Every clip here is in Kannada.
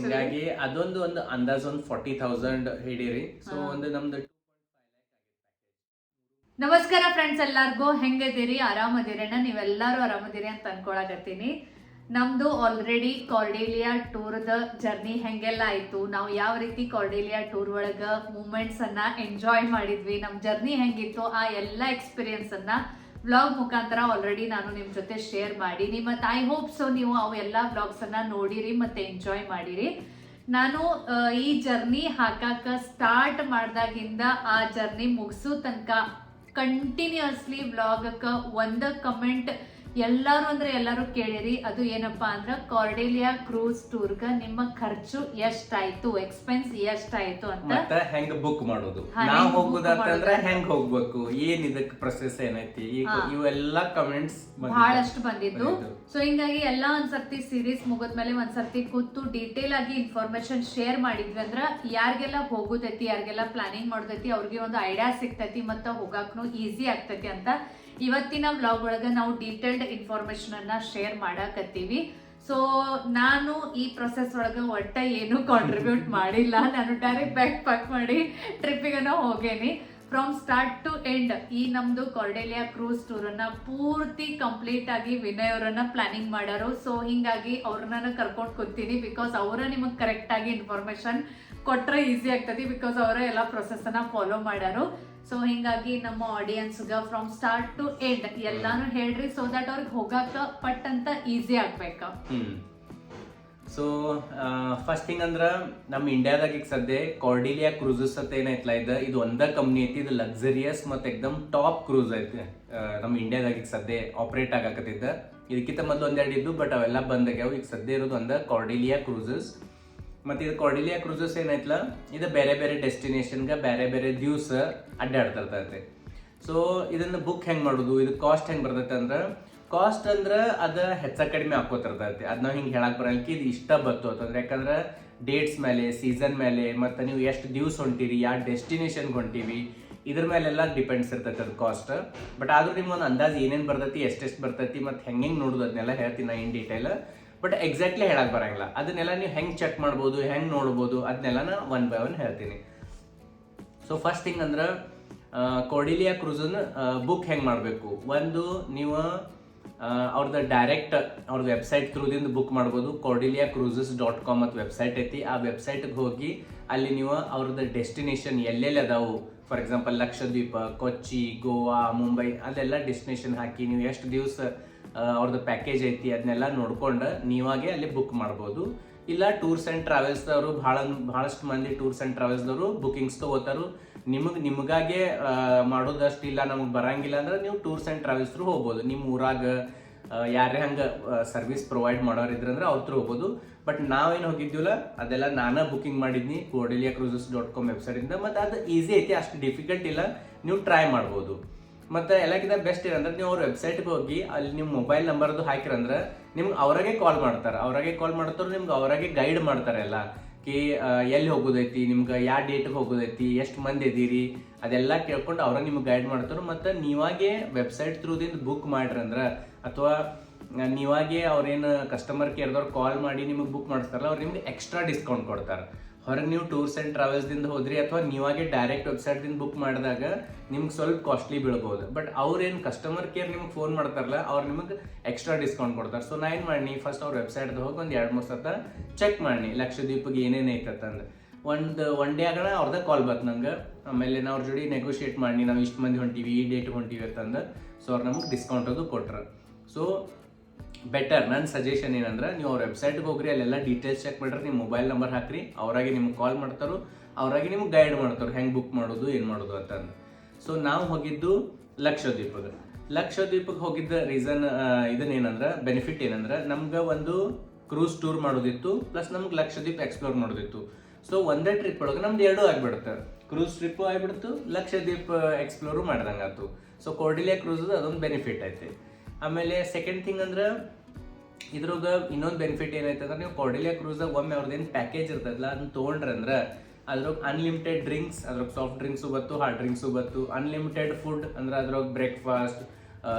ಹಿಂಗಾಗಿ ಅದೊಂದು ಒಂದು ಅಂದಾಜ್ ಒಂದು ಫಾರ್ಟಿ ತೌಸಂಡ್ ಹಿಡೀರಿ. ಸೊ. ಒಂದು ನಮ್ದು ನಮಸ್ಕಾರ ಫ್ರೆಂಡ್ಸ್ ಎಲ್ಲಾರ್ಗೂ. ಹೆಂಗದಿರಿ ಆರಾಮದಿರೇನ? ನೀವೆಲ್ಲರೂ ಆರಾಮದಿರಿ ಅಂತ ಅನ್ಕೊಳಕತ್ತೀನಿ. ನಮ್ದು ಆಲ್ರೆಡಿ ಕಾರ್ಡೇಲಿಯಾ ಟೂರ್ದ ಜರ್ನಿ ಹೆಂಗೆಲ್ಲ ಆಯ್ತು? ನಾವು ಯಾವ ರೀತಿ ಕಾರ್ಡೇಲಿಯಾ ಟೂರ್ ಒಳಗ ಮೂಮೆಂಟ್ಸ್ ಅನ್ನ ಎಂಜಾಯ್ ಮಾಡಿದ್ವಿ? ನಮ್ ಜರ್ನಿ ಹೆಂಗಿತ್ತು? ಆ ಎಲ್ಲ ಎಕ್ಸ್ಪೀರಿಯನ್ಸ್ ಅನ್ನ ವ್ಲಾಗ್ ಮುಖಾಂತರ ಆಲ್ರೆಡಿ ನಾನು ನಿಮ್ಮ ಜೊತೆ ಶೇರ್ ಮಾಡಿ. ನಿಮ್ಮ ಐ ಹೋಪ್ ಸೊ ನೀವು ಅವೆಲ್ಲ ವ್ಲಾಗ್ಸ್ ಅನ್ನ ನೋಡಿರಿ ಮತ್ತೆ ಎಂಜಾಯ್ ಮಾಡಿರಿ. ನಾನು ಈ ಜರ್ನಿ ಹಾಕಕ್ಕೆ ಸ್ಟಾರ್ಟ್ ಮಾಡಿದಾಗಿಂದ ಆ ಜರ್ನಿ ಮುಗಿಸೋ ತನಕ ಕಂಟಿನ್ಯೂಸ್ಲಿ ವ್ಲಾಗಕ್ಕೆ ಒಂದ ಕಮೆಂಟ್ ಎಲ್ಲಾರು ಅಂದ್ರೆ ಎಲ್ಲಾರು ಕೇಳಿರಿ. ಅದು ಏನಪ್ಪಾ ಅಂದ್ರೆ ಕಾರ್ಡೇಲಿಯಾ ಕ್ರೂಸ್ ಟೂರ್ಗ ನಿಮ್ಮ ಖರ್ಚು ಎಷ್ಟಾಯ್ತು ಎಕ್ಸ್ಪೆನ್ಸ್ ಎಷ್ಟಾಯ್ತು ಅಂತ ಹೆಂಗ್ ಬುಕ್ ಮಾಡೋದು? ನಾವು ಹೋಗುದಂತಂದ್ರೆ ಹೆಂಗ್ ಹೋಗ್ಬೇಕು? ಏನ್ ಇದಕ್ ಪ್ರೊಸೆಸ್ ಏನೈತಿ? ಇವೆಲ್ಲ ಕಮೆಂಟ್ಸ್ ಬಹಳಷ್ಟು ಬಂದಿದ್ದು. ಬಂದಿದ್ದು. ಸೊ ಹಿಂಗಾಗಿ ಎಲ್ಲಾ ಒಂದ್ಸರ್ತಿ ಸೀರೀಸ್ ಮುಗಿದ್ಮೇಲೆ ಒಂದ್ಸರ್ತಿ ಕೂತು ಡೀಟೇಲ್ ಆಗಿ ಇನ್ಫಾರ್ಮೇಶನ್ ಶೇರ್ ಮಾಡಿದ್ವಿ ಅಂದ್ರ ಯಾರಿಗೆಲ್ಲ ಹೋಗುದೈತಿ ಯಾರಿಗೆಲ್ಲ ಪ್ಲಾನಿಂಗ್ ಮಾಡೋದೈತಿ ಅವ್ರಿಗೆ ಒಂದು ಐಡಿಯಾ ಸಿಗ್ತೈತಿ ಮತ್ತ ಹೋಗಾಕ್ನು ಈಸಿ ಆಗ್ತೈತಿ ಅಂತ ಇವತ್ತಿನ ಬ್ಲಾಗ್ ಒಳಗ ನಾವು ಡೀಟೇಲ್ಡ್ ಇನ್ಫಾರ್ಮೇಶನ್ ಅನ್ನ ಶೇರ್ ಮಾಡಾಕತ್ತೀವಿ. ಸೊ ನಾನು ಈ ಪ್ರೊಸೆಸ್ ಒಳಗ ಒಟ್ಟ ಏನು ಕಾಂಟ್ರಿಬ್ಯೂಟ್ ಮಾಡಿಲ್ಲ. ನಾನು ಡೈರೆಕ್ಟ್ ಬ್ಯಾಕ್ ಪ್ಯಾಕ್ ಮಾಡಿ ಟ್ರಿಪ್ಪಿಗನ ಹೋಗೇನಿ. ಫ್ರಮ್ ಸ್ಟಾರ್ಟ್ ಟು ಎಂಡ್ ಈ ನಮ್ದು ಕಾರ್ಡೆಲಿಯಾ ಕ್ರೂಸ್ ಟೂರ್ ಅನ್ನ ಪೂರ್ತಿ ಕಂಪ್ಲೀಟ್ ಆಗಿ ವಿನಯ್ ಅವರನ್ನ ಪ್ಲಾನಿಂಗ್ ಮಾಡೋರು. ಸೊ ಹಿಂಗಾಗಿ ಅವ್ರನ್ನ ಕರ್ಕೊಂಡು ಕೂತೀನಿ ಬಿಕಾಸ್ ಅವರ ನಿಮಗೆ ಕರೆಕ್ಟ್ ಆಗಿ ಇನ್ಫಾರ್ಮೇಶನ್ ಕೊಟ್ರೆ ಈಸಿ ಆಗ್ತದೆ ಬಿಕಾಸ್ ಅವರ ಎಲ್ಲ ಪ್ರೊಸೆಸ್ ಅನ್ನ ಫಾಲೋ ಮಾಡ್ಯಾರು ಸೊ ಹಿಂಗಾಗಿ ನಮ್ಮ ಆಡಿಯನ್ಸ್ಗ ಫ್ರಮ್ ಸ್ಟಾರ್ಟ್ ಟು ಎಂಡ್ ಎಲ್ಲಾನು ಹೇಳ್ರಿ ಸೊ ದಟ್ ಅವ್ರಿಗೆ ಹೋಗಾಕ ಪಟ್ ಅಂತ ಈಸಿ ಆಗ್ಬೇಕ ಸೊ ಫಸ್ಟ್ ಥಿಂಗ್ ಅಂದ್ರ ನಮ್ಮ ಇಂಡಿಯಾದಾಗ ಈಗ ಸದ್ಯ ಕಾರ್ಡಿಲಿಯಾ ಕ್ರೂಸಸ್ ಅಂತ ಏನೈತ್ಲ ಇದ? ಇದು ಒಂದ ಕಂಪ್ನಿ ಐತಿ ಇದು ಲಕ್ಸರಿಯಸ್ ಮತ್ತೆ ಎಕ್ದಮ್ ಟಾಪ್ ಕ್ರೂಸ್ ಐತಿ. ನಮ್ಮ ಇಂಡಿಯಾದಾಗ ಈಗ ಸದ್ಯ ಆಪರೇಟ್ ಆಗಾಕತ್ತಿದ್ದ. ಇದಕ್ಕಿಂತ ಮೊದಲು ಒಂದೆರಡು ಇದ್ದು ಬಟ್ ಅವೆಲ್ಲ ಬಂದಾಗ್ಯಾವ. ಈಗ ಸದ್ಯ ಇರೋದು ಒಂದ ಕಾರ್ಡಿಲಿಯಾ ಕ್ರೂಸಸ್ ಮತ್ತೆ ಇದು ಕಾರ್ಡಿಲಿಯಾ ಕ್ರೂಸಸ್ ಏನೈತಲ್ಲ ಇದು ಬೇರೆ ಬೇರೆ ಡೆಸ್ಟಿನೇಷನ್ಗೆ ಬೇರೆ ಬೇರೆ ದಿವಸ ಅಡ್ಡಾಡ್ತಿರ್ತೈತೆ ಸೊ ಇದನ್ನು ಬುಕ್ ಹೆಂಗೆ ಮಾಡೋದು? ಇದು ಕಾಸ್ಟ್ ಹೆಂಗೆ ಬರ್ತೈತೆ ಅಂದ್ರೆ ಕಾಸ್ಟ್ ಅಂದ್ರೆ ಅದು ಹೆಚ್ಚ ಕಡಿಮೆ ಹಾಕೋತಿರ್ತೈತಿ ಅದು ನಾವು ಹಿಂಗೆ ಹೇಳಕ್ಕೆ ಬರಲ್ಕಿ ಇದು ಇಷ್ಟ ಬತ್ತು ಅಂತಂದ್ರೆ ಯಾಕಂದ್ರ ಡೇಟ್ಸ್ ಮೇಲೆ ಸೀಸನ್ ಮೇಲೆ, ಮತ್ತು ನೀವು ಎಷ್ಟು ದಿವ್ಸ ಹೊಂಟಿರಿ ಯಾವ ಡೆಸ್ಟಿನೇಷನ್ಗೆ ಹೊಂಟೀವಿ, ಇದ್ರ ಮೇಲೆಲ್ಲ ಡಿಪೆಂಡ್ಸ್ ಇರ್ತೈತೆ ಅದು ಕಾಸ್ಟ್ ಬಟ್ ಆದರೂ ನಿಮ್ಗೆ ಒಂದು ಅಂದಾಜ್ ಏನೇನ್ ಬರ್ತೈತಿ, ಎಷ್ಟೆಷ್ಟು ಬರ್ತೈತಿ, ಮತ್ತು ಹೆಂಗ್ ನೋಡುದು ಅದನ್ನೆಲ್ಲ ಹೇಳ್ತೀನಿ ನಾ ಇನ್ ಡೀಟೇಲ್ ಬಟ್ ಎಕ್ಸಾಕ್ಟ್ಲಿ ಹೇಳಕ್ ಬರಂಗಿಲ್ಲ. ಅದನ್ನೆಲ್ಲ ನೀವು ಹೆಂಗ್ ಚೆಕ್ ಮಾಡ್ಬೋದು, ಹೆಂಗ್ ನೋಡ್ಬೋದು ಅದನ್ನೆಲ್ಲ ನಾ ಒನ್ ಬೈ ಒನ್ ಹೇಳ್ತೀನಿ. ಸೊ ಫಸ್ಟ್ ಥಿಂಗ್ ಅಂದ್ರೆ ಕೋಡಿಲಿಯಾ ಕ್ರೂಸನ್ ಬುಕ್ ಹೆಂಗ್ ಮಾಡಬೇಕು? ಒಂದು, ನೀವು ಅವ್ರದ ಡೈರೆಕ್ಟ್ ಅವ್ರ ವೆಬ್ಸೈಟ್ ಥ್ರೂದಿಂದ ಬುಕ್ ಮಾಡ್ಬೋದು. ಕೊಡಿಲಿಯಾ ಕ್ರೂಸಸ್ ಡಾಟ್ ಕಾಮ್ ಅಂತ ವೆಬ್ಸೈಟ್ ಐತಿ. ಆ ವೆಬ್ಸೈಟ್ಗೆ ಹೋಗಿ, ಅಲ್ಲಿ ನೀವು ಅವ್ರದ್ದು ಡೆಸ್ಟಿನೇಷನ್ ಎಲ್ಲೆಲ್ಲಿ ಅದಾವು? ಫಾರ್ ಎಕ್ಸಾಂಪಲ್ ಲಕ್ಷದ್ವೀಪ, ಕೊಚ್ಚಿ, ಗೋವಾ, ಮುಂಬೈ, ಅದೆಲ್ಲ ಡೆಸ್ಟಿನೇಷನ್ ಹಾಕಿ, ನೀವು ಎಷ್ಟು ದಿವಸ ಅವ್ರದ್ದು ಪ್ಯಾಕೇಜ್ ಐತಿ ಅದನ್ನೆಲ್ಲ ನೋಡ್ಕೊಂಡು ನೀವಾಗೆ ಅಲ್ಲಿ ಬುಕ್ ಮಾಡ್ಬೋದು. ಇಲ್ಲ ಟೂರ್ಸ್ ಆ್ಯಂಡ್ ಟ್ರಾವೆಲ್ಸ್ದವರು ಭಾಳ, ಭಾಳಷ್ಟು ಮಂದಿ ಟೂರ್ಸ್ ಆ್ಯಂಡ್ ಟ್ರಾವೆಲ್ಸ್ದವರು ಬುಕಿಂಗ್ಸ್ ತೊಗೋತಾರು. ನಿಮಗೆ, ನಿಮಗಾಗೆ ಮಾಡೋದಷ್ಟು ಇಲ್ಲ, ನಮಗೆ ಬರಂಗಿಲ್ಲ ಅಂದ್ರೆ ನೀವು ಟೂರ್ಸ್ ಆ್ಯಂಡ್ ಟ್ರಾವೆಲ್ಸ್ ಹೋಗ್ಬೋದು. ನಿಮ್ಮ ಊರಾಗ ಯಾರೇ ಹಂಗೆ ಸರ್ವಿಸ್ ಪ್ರೊವೈಡ್ ಮಾಡೋರು ಇದ್ರಂದ್ರೆ ಅವ್ರ ಹೋಗ್ಬೋದು. ಬಟ್ ನಾವೇನು ಹೋಗಿದ್ದೀವಲ್ಲ, ಅದೆಲ್ಲ ನಾನೇ ಬುಕಿಂಗ್ ಮಾಡಿದ್ನಿ, ಕೋಡಿಲಿಯಾ ಕ್ರೂಸಸ್ ಡಾಟ್ ಕಾಮ್ ವೆಬ್ಸೈಟಿಂದ ಮತ್ತು ಅದು ಈಸಿ ಐತಿ, ಅಷ್ಟು ಡಿಫಿಕಲ್ಟ್ ಇಲ್ಲ, ನೀವು ಟ್ರೈ ಮಾಡ್ಬೋದು. ಮತ್ತೆ ಎಲ್ಲಕ್ಕಿಂತ ಬೆಸ್ಟ್ ಏನಂದ್ರೆ ನೀವು ಅವ್ರ ವೆಬ್ಸೈಟ್ಗೆ ಹೋಗಿ, ಅಲ್ಲಿ ನಿಮ್ಮ ಮೊಬೈಲ್ ನಂಬರ್ದು ಹಾಕಿರಂದ್ರೆ ನಿಮ್ಗೆ ಅವರಾಗೆ ಕಾಲ್ ಮಾಡ್ತಾರೆ. ಅವರಾಗೆ ಕಾಲ್ ಮಾಡ್ತಾರೆ ನಿಮ್ಗೆ ಅವರಾಗೆ ಗೈಡ್ ಮಾಡ್ತಾರೆ ಎಲ್ಲ. ಕಿ ಎಲ್ಲಿ ಹೋಗೋದೈತಿ, ನಿಮ್ಗೆ ಯಾವ ಡೇಟ್ಗೆ ಹೋಗೋದೈತಿ, ಎಷ್ಟು ಮಂದಿ ಇದೀರಿ, ಅದೆಲ್ಲ ಕೇಳ್ಕೊಂಡು ಅವ್ರ ನಿಮ್ಗೆ ಗೈಡ್ ಮಾಡ್ತಾರೆ ಮತ್ತು ನೀವಾಗೆ ವೆಬ್ಸೈಟ್ ಥ್ರೂದಿಂದ ಬುಕ್ ಮಾಡ್ರಿ ಅಂದ್ರೆ ಅಥವಾ ನೀವಾಗೆ ಅವ್ರೇನು ಕಸ್ಟಮರ್ ಕೇರ್ದವ್ರು ಕಾಲ್ ಮಾಡಿ ನಿಮಗೆ ಬುಕ್ ಮಾಡಿಸ್ತಾರಲ್ಲ, ಅವ್ರು ನಿಮ್ಗೆ ಎಕ್ಸ್ಟ್ರಾ ಡಿಸ್ಕೌಂಟ್ ಕೊಡ್ತಾರೆ. ಹೊರಗೆ ನೀವು ಟೂರ್ಸ್ ಆ್ಯಂಡ್ ಟ್ರಾವೆಲ್ಸ್ದಿಂದ ಹೋದ್ರಿ ಅಥವಾ ನೀವಾಗೆ ಡೈರೆಕ್ಟ್ ವೆಬ್ಸೈಟ್ದಿಂದ ಬುಕ್ ಮಾಡಿದಾಗ ನಿಮ್ಗೆ ಸ್ವಲ್ಪ ಕಾಸ್ಟ್ಲಿ ಬೀಳ್ಬೋದು. ಬಟ್ ಅವ್ರೇನು ಕಸ್ಟಮರ್ ಕೇರ್ ನಿಮ್ಗೆ ಫೋನ್ ಮಾಡ್ತಾರಲ್ಲ, ಅವ್ರು ನಿಮಗೆ ಎಕ್ಸ್ಟ್ರಾ ಡಿಸ್ಕೌಂಟ್ ಕೊಡ್ತಾರೆ. ಸೊ ನಾ ಏನು ಮಾಡಿ ಫಸ್ಟ್ ಅವ್ರ ವೆಬ್ಸೈಟ್ದು ಹೋಗಿ ಒಂದು ಎರಡು ಮೂರು ಸತ ಚೆಕ್ ಮಾಡಿ ಲಕ್ಷದ್ವೀಪಿಗೆ ಏನೇನು ಐತತ್ತಂದ್ರೆ ಒಂದು ಒನ್ ಡೇ ಆಗೋಣ ಅವ್ರದ್ದು ಕಾಲ್ ಬಂತು ನಂಗೆ. ಆಮೇಲೆ ನಾವು ಅವ್ರ ಜೋಡಿ ನೆಗೋಷಿಯೇಟ್ ಮಾಡಿ ನಾವು ಇಷ್ಟು ಮಂದಿ ಹೊಂಟೀವಿ, ಈ ಡೇಟ್ ಹೊಂಟೀವಿ ಅಂತಂದು ಸೊ ಅವ್ರು ನಮಗೆ ಡಿಸ್ಕೌಂಟ್ ಅದು ಕೊಟ್ರು. ಸೊ ಬೆಟರ್ ನನ್ನ ಸಜೆಷನ್ ಏನಂದ್ರೆ, ನೀವು ಅವ್ರ ವೆಬ್ಸೈಟ್ಗೆ ಹೋಗ್ರಿ, ಅಲ್ಲೆಲ್ಲ ಡೀಟೇಲ್ಸ್ ಚೆಕ್ ಮಾಡ್ರಿ ನಿಮ್ಮ ಮೊಬೈಲ್ ನಂಬರ್ ಹಾಕ್ರಿ, ಅವರಾಗಿ ನಿಮ್ಗೆ ಕಾಲ್ ಮಾಡ್ತಾರೋ, ಅವರಾಗಿ ನಿಮ್ಗೆ ಗೈಡ್ ಮಾಡ್ತಾರೆ, ಹೆಂಗೆ ಬುಕ್ ಮಾಡೋದು, ಏನು ಮಾಡೋದು ಅಂತಂದು ಸೊ ನಾವು ಹೋಗಿದ್ದು ಲಕ್ಷದ್ವೀಪಗೆ. ಲಕ್ಷದ್ವೀಪಕ್ಕೆ ಹೋಗಿದ್ದ ರೀಸನ್ ಇದನ್ನೇನಂದ್ರೆ ಬೆನಿಫಿಟ್ ಏನಂದ್ರೆ ನಮ್ಗೆ ಒಂದು ಕ್ರೂಸ್ ಟೂರ್ ಮಾಡೋದಿತ್ತು ಪ್ಲಸ್ ನಮ್ಗೆ ಲಕ್ಷದ್ವೀಪ್ ಎಕ್ಸ್ಪ್ಲೋರ್ ಮಾಡೋದಿತ್ತು. ಸೊ ಒಂದೇ ಟ್ರಿಪ್ ಒಳಗೆ ನಮ್ದು ಎರಡೂ ಆಗಿಬಿಡುತ್ತೆ. ಕ್ರೂಸ್ ಟ್ರಿಪ್ಪು ಆಗಿಬಿಡ್ತು, ಲಕ್ಷದ್ವೀಪ್ ಎಕ್ಸ್ಪ್ಲೋರು ಮಾಡ್ದಂಗಾತು ಸೊ ಕೋರ್ಡಿಲಿಯಾ ಕ್ರೂಸ್ ಅದೊಂದು ಬೆನಿಫಿಟ್ ಐತೆ. ಆಮೇಲೆ ಸೆಕೆಂಡ್ ಥಿಂಗ್ ಅಂದ್ರೆ ಇದ್ರಾಗ ಇನ್ನೊಂದು ಬೆನಿಫಿಟ್ ಏನೈತೆ ಅಂದ್ರೆ ನೀವು ಕೋರ್ಡಿಲಿಯಾ ಕ್ರೂಸ್ದಾಗ ಒಮ್ಮೆ ಅವ್ರದ್ದೇನು ಪ್ಯಾಕೇಜ್ ಇರ್ತದಲ್ಲ ಅದನ್ನ ತೊಗೊಂಡ್ರೆ ಅಂದ್ರೆ ಅದ್ರಾಗ ಅನ್ಲಿಮಿಟೆಡ್ ಡ್ರಿಂಕ್ಸ್ ಅದ್ರಾಗ ಸಾಫ್ಟ್ ಡ್ರಿಂಕ್ಸು ಬತ್ತು ಹಾರ್ಡ್ ಡ್ರಿಂಕ್ಸು ಬತ್ತು ಅನ್ಲಿಮಿಟೆಡ್ ಫುಡ್ ಅಂದ್ರೆ ಅದ್ರಾಗ breakfast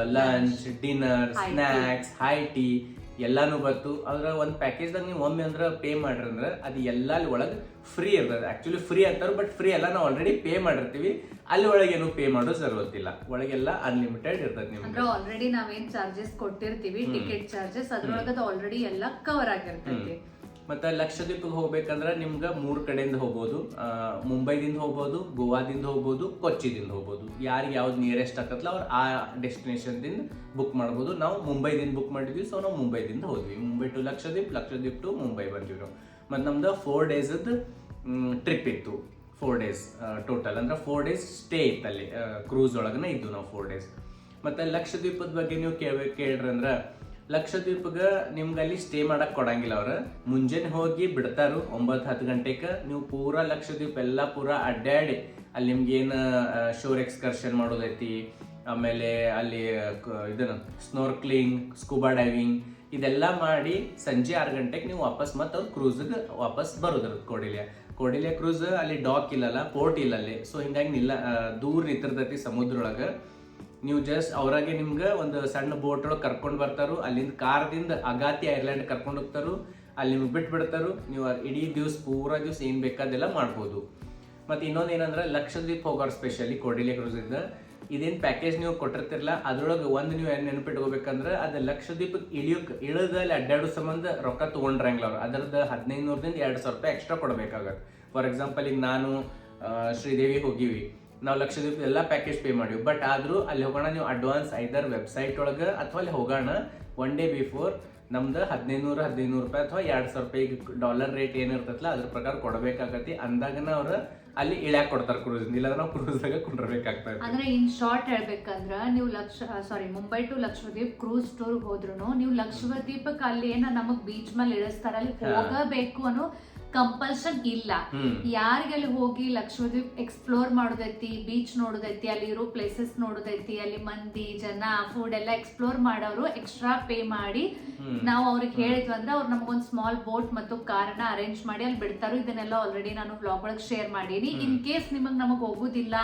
lunch dinner snacks snacks high tea ಎಲ್ಲಾನು ಬರ್ತು. ಅಂದ್ರೆ ಒಂದು ಪ್ಯಾಕೇಜ್ದಾಗ ನೀವು ಒಮ್ಮೆ ಅಂದ್ರೆ ಪೇ ಮಾಡ್ರಿ ಅಂದ್ರೆ ಅದು ಎಲ್ಲ ಅಲ್ಲಿ ಒಳಗೆ ಫ್ರೀ ಇರ್ತದೆ. ಆಕ್ಚುಲಿ ಫ್ರೀ ಅಂತಾರೆ ಬಟ್ ಫ್ರೀ ಎಲ್ಲ ನಾವು ಆಲ್ರೆಡಿ ಪೇ ಮಾಡಿರ್ತೀವಿ. ಅಲ್ಲಿ ಒಳಗೆ ಏನು ಪೇ ಮಾಡೋ ಜರುರತ್ತಿಲ್ಲ ಒಳಗೆಲ್ಲ ಅನ್ಲಿಮಿಟೆಡ್ ಇರ್ತದೆ ನಿಮ್ಗೆ ಅಂದ್ರೆ ಆಲ್ರೆಡಿ ನಾವೇನ್ ಚಾರ್ಜಸ್ ಕೊಟ್ಟಿರ್ತೀವಿ ಟಿಕೆಟ್ ಚಾರ್ಜಸ್ ಅದ್ರೊಳಗದ ಆಲ್ರೆಡಿ ಎಲ್ಲ ಕವರ್ ಆಗಿರ್ತೈತಿ. ಮತ್ತೆ ಲಕ್ಷದ್ವೀಪಕ್ಕೆ ಹೋಗ್ಬೇಕಂದ್ರೆ ನಿಮ್ಗೆ ಮೂರು ಕಡೆಯಿಂದ ಹೋಗ್ಬೋದು. ಮುಂಬೈದಿಂದ ಹೋಗ್ಬೋದು, ಗೋವಾದಿಂದ ಹೋಗ್ಬೋದು, ಕೊಚ್ಚಿದಿಂದ ಹೋಗ್ಬೋದು. ಯಾರಿಗೆ ಯಾವ್ದು ನಿಯರೆಸ್ಟ್ ಆಗತ್ತಲ್ಲ ಅವ್ರು ಆ ಡೆಸ್ಟಿನೇಷನ್ದಿಂದ ಬುಕ್ ಮಾಡ್ಬೋದು. ನಾವು ಮುಂಬೈದಿಂದ ಬುಕ್ ಮಾಡಿದ್ವಿ ಸೊ ನಾವು ಮುಂಬೈದಿಂದ ಹೋದ್ವಿ. ಮುಂಬೈ ಟು ಲಕ್ಷದ್ವೀಪ್ ಲಕ್ಷದ್ವೀಪ್ ಟು ಮುಂಬೈ ಬಂದ್ವಿ ನಾವು ಮತ್ತು ನಮ್ದು ಫೋರ್ ಡೇಸದ್ದು ಟ್ರಿಪ್ ಇತ್ತು. ಫೋರ್ ಡೇಸ್ ಟೋಟಲ್ ಅಂದ್ರೆ ಫೋರ್ ಡೇಸ್ ಸ್ಟೇ ಇತ್ತು ಅಲ್ಲಿ ಕ್ರೂಸ್ ಒಳಗನೆ ಇದ್ದು ನಾವು ಫೋರ್ ಡೇಸ್ ಮತ್ತೆ ಲಕ್ಷದ್ವೀಪದ ಬಗ್ಗೆ ನೀವು ಕೇಳ್ಬೇಕು ಕೇಳ್ರಿ ಅಂದ್ರೆ ಲಕ್ಷದ್ವೀಪಗೆ ನಿಮ್ಗೆ ಅಲ್ಲಿ ಸ್ಟೇ ಮಾಡಕ್ ಕೊಡಂಗಿಲ್ಲ ಅವ್ರ. ಮುಂಜಾನೆ ಹೋಗಿ ಬಿಡ್ತಾರು ಒಂಬತ್ತು ಹತ್ತು ಗಂಟೆಗೆ ನೀವು ಪೂರಾ ಲಕ್ಷದ್ವೀಪ ಎಲ್ಲ ಪೂರ ಅಡ್ಡಾಡಿ. ಅಲ್ಲಿ ನಿಮ್ಗೆ ಏನು ಶೋರ್ ಎಕ್ಸ್ಕರ್ಷನ್ ಮಾಡೋದೈತಿ. ಆಮೇಲೆ ಅಲ್ಲಿ ಇದನ್ನ ಸ್ನೋರ್ಕ್ಲಿಂಗ್ ಸ್ಕೂಬಾ ಡೈವಿಂಗ್ ಇದೆಲ್ಲ ಮಾಡಿ ಸಂಜೆ ಆರು ಗಂಟೆಗೆ ನೀವು ವಾಪಸ್ ಮತ್ತೆ ಅವ್ರ ಕ್ರೂಸ್ಗೆ ವಾಪಸ್ ಬರೋದ್ರ ಕೋಡಿಲಿಯ. ಕೋಡಿಲಿಯ ಕ್ರೂಸ್ ಅಲ್ಲಿ ಡಾಕ್ ಇಲ್ಲಲ್ಲ ಪೋರ್ಟ್ ಇಲ್ಲ ಅಲ್ಲಿ ಸೊ ಹಿಂಗಾಗಿ ನಿಲ್ಲ ದೂರ ನಿಂತಿರ್ತೈತಿ ಒಳಗೆ ನೀವು ಜಸ್ಟ್ ಅವರಾಗೆ ನಿಮ್ಗೆ ಒಂದು ಸಣ್ಣ ಬೋಟ್ ಒಳಗೆ ಕರ್ಕೊಂಡು ಬರ್ತಾರು, ಅಲ್ಲಿಂದ ಕಾರ್ದಿಂದ ಅಗಾತಿ ಐರ್ಲ್ಯಾಂಡ್ ಕರ್ಕೊಂಡು ಹೋಗ್ತಾರು, ಅಲ್ಲಿ ನಿಮ್ಗೆ ಬಿಟ್ಟು ಬಿಡ್ತಾರು ನೀವು ಇಡೀ ದಿವ್ಸ ಪೂರ ದಿವ್ಸ ಏನು ಬೇಕಾದೆಲ್ಲ ಮಾಡ್ಬೋದು. ಮತ್ತೆ ಇನ್ನೊಂದು ಏನಂದ್ರೆ ಲಕ್ಷದ್ವೀಪ್ ಹೋಗೋರು ಸ್ಪೆಷಲಿ ಕೊಡಿಲೆ ಕ್ರೂಸ್ ಇಂದ. ಇದೇನ್ ಪ್ಯಾಕೇಜ್ ನೀವು ಕೊಟ್ಟಿರ್ತಿರಲ್ಲ ಅದ್ರೊಳಗೆ ಒಂದು ನೀವು ಏನು ನೆನಪಿಟ್ಕೋಬೇಕಂದ್ರೆ ಅದು ಲಕ್ಷದ್ವೀಪಕ್ಕೆ ಇಳಿಯೋಕ್ ಇಳದಲ್ಲಿ ಅಡ್ಡಾಡೋ ಸಂಬಂಧ ರೊಕ್ಕ ತೊಗೊಂಡ್ರಂಗಿಲ್ಲ ಅವ್ರು. ಅದರದ್ದು ಹದಿನೈದು ನೂರದಿಂದ ಎರಡು ಸಾವಿರ ರೂಪಾಯಿ ಎಕ್ಸ್ಟ್ರಾ ಕೊಡಬೇಕಾಗತ್ತೆ ಫಾರ್ ಎಕ್ಸಾಂಪಲ್ ಈಗ ನಾನು ಶ್ರೀದೇವಿ ಹೋಗಿವಿ. ನಾವು ಲಕ್ಷದ್ವೀಪ ಎಲ್ಲ ಪ್ಯಾಕೇಜ್ ಪೇ ಮಾಡಿವಿ. ಬಟ್ ಆದ್ರೂ ಅಲ್ಲಿ ಹೋಗೋಣ ನೀವು ಅಡ್ವಾನ್ಸ್ ಐದರ್ ವೆಬ್ಸೈಟ್ ಒಳಗೆ ಅಥವಾ ಅಲ್ಲಿ ಹೋಗೋಣ ಒನ್ ಡೇ ಬಿಫೋರ್ ನಮ್ದು ಹದಿನೈದುನೂರು ಹದಿನೈದು ರೂಪಾಯಿ ಅಥವಾ ಎರಡು ಸಾವಿರ ರೂಪಾಯಿ ಡಾಲರ್ ರೇಟ್ ಏನಿರ್ತೈತಲ್ಲ ಅದ್ರ ಪ್ರಕಾರ ಕೊಡಬೇಕಾಗತ್ತೆ ಅಂದಾಗನ ಅವ್ರು ಅಲ್ಲಿ ಇಳ್ಯಾಕ್ ಕೊಡ್ತಾರೆ ಕ್ರೂಸ್ ಇಲ್ಲಾಂದ್ರೆ ನಾವು ಕ್ರೂಸ್ದಾಗ ಕುಂಡ್ರಬೇಕಾಗ್ತದೆ ಅಂದ್ರೆ ಇನ್ ಶಾರ್ಟ್ ಹೇಳ್ಬೇಕಂದ್ರ ನೀವು ಲಕ್ಷ ಸಾರಿ Mumbai to Lakshadweep cruise tour ಹೋದ್ರು ನೀವು ಲಕ್ಷದ್ವೀಪಕ್ಕೆ ಅಲ್ಲಿ ಏನ ನಮಗ್ ಬೀಚ್ ಮೇಲೆ ಇಳಿಸ್ತಾರ ಅಲ್ಲಿ ಹೋಗಬೇಕು ಅನ್ನೋ ಕಂಪಲ್ಷನ್ ಇಲ್ಲ. ಯಾರಿಗೆ ಅಲ್ಲಿ ಹೋಗಿ ಲಕ್ಷದ್ವೀಪ್ ಎಕ್ಸ್ಪ್ಲೋರ್ ಮಾಡೋದೈತಿ ಬೀಚ್ ನೋಡೋದೈತಿ ಅಲ್ಲಿ ಇರೋ ಪ್ಲೇಸಸ್ ನೋಡೋದೈತಿ ಅಲ್ಲಿ ಮಂದಿ ಜನ ಫುಡ್ ಎಲ್ಲ ಎಕ್ಸ್ಪ್ಲೋರ್ ಮಾಡೋರು ಎಕ್ಸ್ಟ್ರಾ ಪೇ ಮಾಡಿ. ನಾವು ಅವ್ರಿಗೆ ಹೇಳಿದ್ವಿ ಅಂದ್ರೆ ಅವ್ರು ನಮಗೊಂದು ಸ್ಮಾಲ್ ಬೋಟ್ ಮತ್ತು ಕಾರನ್ನ ಅರೇಂಜ್ ಮಾಡಿ ಅಲ್ಲಿ ಬಿಡ್ತಾರೋ ಇದನ್ನೆಲ್ಲ ಆಲ್ರೆಡಿ ನಾನು ಬ್ಲಾಗ್ ಒಳಗೆ ಶೇರ್ ಮಾಡೀನಿ. ಇನ್ ಕೇಸ್ ನಿಮಗೆ ನಮಗೆ ಹೋಗುದಿಲ್ಲ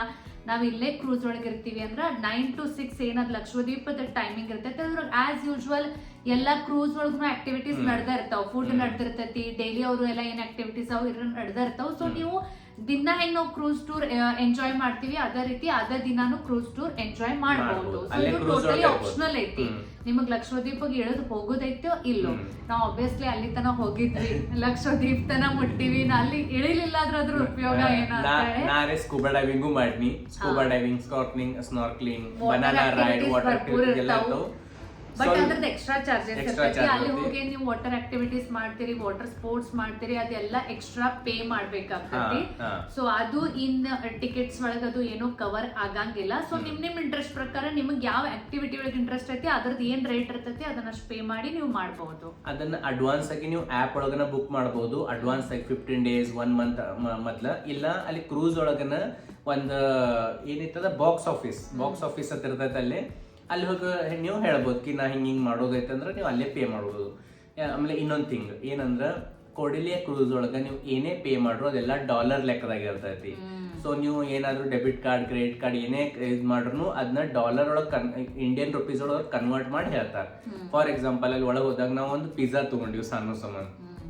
ನಾವ್ ಇಲ್ಲೇ ಕ್ರೂಸ್ ಒಳಗೆ ಇರ್ತೀವಿ ಅಂದ್ರೆ ನೈನ್ ಟು ಸಿಕ್ಸ್ ಏನದ್ ಲಕ್ಷದ್ವೀಪದ ಟೈಮಿಂಗ್ ಇರ್ತೈತೆ. ಅದ್ರ ಆಸ್ ಯೂಶುವಲ್ ಎಲ್ಲಾ ಕ್ರೂಸ್ ಒಳಗೂ ಆಕ್ಟಿವಿಟೀಸ್ ನಡ್ದಾ ಇರ್ತಾವ. ಫುಡ್ ನಡ್ದಿರ್ತೈತಿ ಡೈಲಿ ಅವರು ಎಲ್ಲ ಏನ್ ಆಕ್ಟಿವಿಟೀಸ್ ಅವ್ರು ಇರ ನಡ್ದಾ ಇರ್ತಾವ. ಸೊ ನೀವು ದಿನ ಹೆಂಗ್ ನಾವು ಕ್ರೂಸ್ ಟೂರ್ ಎಂಜಾಯ್ ಮಾಡ್ತೀವಿ. ಅದೇ ರೀತಿ ಅದೇ ದಿನಾನು ಕ್ರೂಸ್ ಟೂರ್ ಎಂಜಾಯ್ ಮಾಡಬಹುದು ಮಾಡ್ಬೋದು. ಸೊ ಇದು ಟೋಟಲಿ ಆಪ್ಷನಲ್ ಐತಿ. ನಿಮಗ್ ಲಕ್ಷದ್ವೀಪಗೆ ಇಳಿದು ಹೋಗೋದೈತೋ ಇಲ್ಲೋ. ನಾವು ಆಬ್ವಿಯಸ್ಲಿ ಅಲ್ಲಿ ತನ ಹೋಗಿದ್ವಿ. ಲಕ್ಷದ್ವೀಪ್ ತನ ಮುಟ್ಟಿವಿ ನಾ ಅಲ್ಲಿ ಇಳಿಲಿಲ್ಲ ಅದ್ರ ಅದ್ರ ಉಪಯೋಗ ಏನಾದ್ರೆ scuba diving ಮಾಡ್ನಿ. Scuba diving snorkelling snorkelling banana ride water ಎಲ್ಲ ಬಟ್ ಅದ್ರದ್ದು ಎಕ್ಸ್ಟ್ರಾ ಚಾರ್ಜಸ್ ಇರ್ತೈತಿ. ಅಲ್ಲಿ. ಹೋಗಿ ನೀವು ವಾಟರ್ ಆಕ್ಟಿವಿಟೀಸ್ ಮಾಡ್ತೀರಿ ವಾಟರ್ ಸ್ಪೋರ್ಟ್ಸ್ ಮಾಡ್ತೀರಿ ಅದೆಲ್ಲ ಎಕ್ಸ್ಟ್ರಾ ಪೇ ಮಾಡ್ಬೇಕಾಗ್ತೈತಿ. ಸೊ ಅದು ಇನ್ ಟಿಕೆಟ್ಸ್ ಒಳಗೆ ಅದು ಏನೋ ಕವರ್ ಆಗಂಗಿಲ್ಲ. ಸೊ ನಿಮ್ ನಿಮ್ ಇಂಟ್ರೆಸ್ಟ್ ಪ್ರಕಾರ ನಿಮಗೆ ಯಾವ ಆಕ್ಟಿವಿಟಿ ಒಳಗೆ ಇಂಟ್ರೆಸ್ಟ್ ಐತಿ ಅದ್ರದ್ದು ಏನ್ ರೇಟ್ ಇರ್ತೈತಿ ಅದನ್ನ ಪೇ ಮಾಡಿ ನೀವು ಮಾಡಬಹುದು ಅದನ್ನ ಅಡ್ವಾನ್ಸ್ ಆಗಿ ನೀವು ಆಪ್ ಒಳಗನ ಬುಕ್ ಮಾಡಬಹುದು ಅಡ್ವಾನ್ಸ್ ಆಗಿ ಫಿಫ್ಟೀನ್ ಡೇಸ್ ಒನ್ ಮಂತ್ ಮೊದ್ಲ. ಇಲ್ಲ ಅಲ್ಲಿ ಕ್ರೂಸ್ ಒಳಗನ ಒಂದು ಏನಿರ್ತದ ಬಾಕ್ಸ್ ಆಫೀಸ್ ಬಾಕ್ಸ್ ಆಫೀಸ್ ಅಂತ ಇರ್ತೈತೆ ಅಲ್ಲಿ. ಅಲ್ಲಿ ಹೋಗಿ ನೀವು ಹೇಳ್ಬೋದು ಕಿ ನಾ ಹಿಂಗೆ ಹಿಂಗೆ ಮಾಡೋದೈತೆ ಅಂದ್ರೆ ನೀವು ಅಲ್ಲೇ ಪೇ ಮಾಡ್ಬೋದು. ಆಮೇಲೆ ಇನ್ನೊಂದು ಥಿಂಗ್ ಏನಂದ್ರೆ ಕೊಡಿಲಿಯ ಕ್ರೂಸ್ ಒಳಗ ನೀವು ಏನೇ ಪೇ ಮಾಡ್ರು ಅದೆಲ್ಲ ಡಾಲರ್ ಲೆಕ್ಕದಾಗ ಇರ್ತೈತಿ ಸೊ ನೀವು ಏನಾದ್ರೂ ಡೆಬಿಟ್ ಕಾರ್ಡ್ ಕ್ರೆಡಿಟ್ ಕಾರ್ಡ್ ಏನೇ ಇದು ಮಾಡ್ರು ಅದನ್ನ ಡಾಲರ್ ಒಳಗೆ ಕನ್ ಇಂಡಿಯನ್ ರುಪೀಸ್ ಒಳಗೆ ಕನ್ವರ್ಟ್ ಮಾಡಿ ಹೇಳ್ತಾರೆ. ಫಾರ್ ಎಕ್ಸಾಂಪಲ್ ಅಲ್ಲಿ ಒಳಗೆ ಹೋದಾಗ ನಾವು ಒಂದು ಪಿಜ್ಜಾ ತಗೊಂಡಿವಿ ಸಣ್ಣ ಸಮಾನ.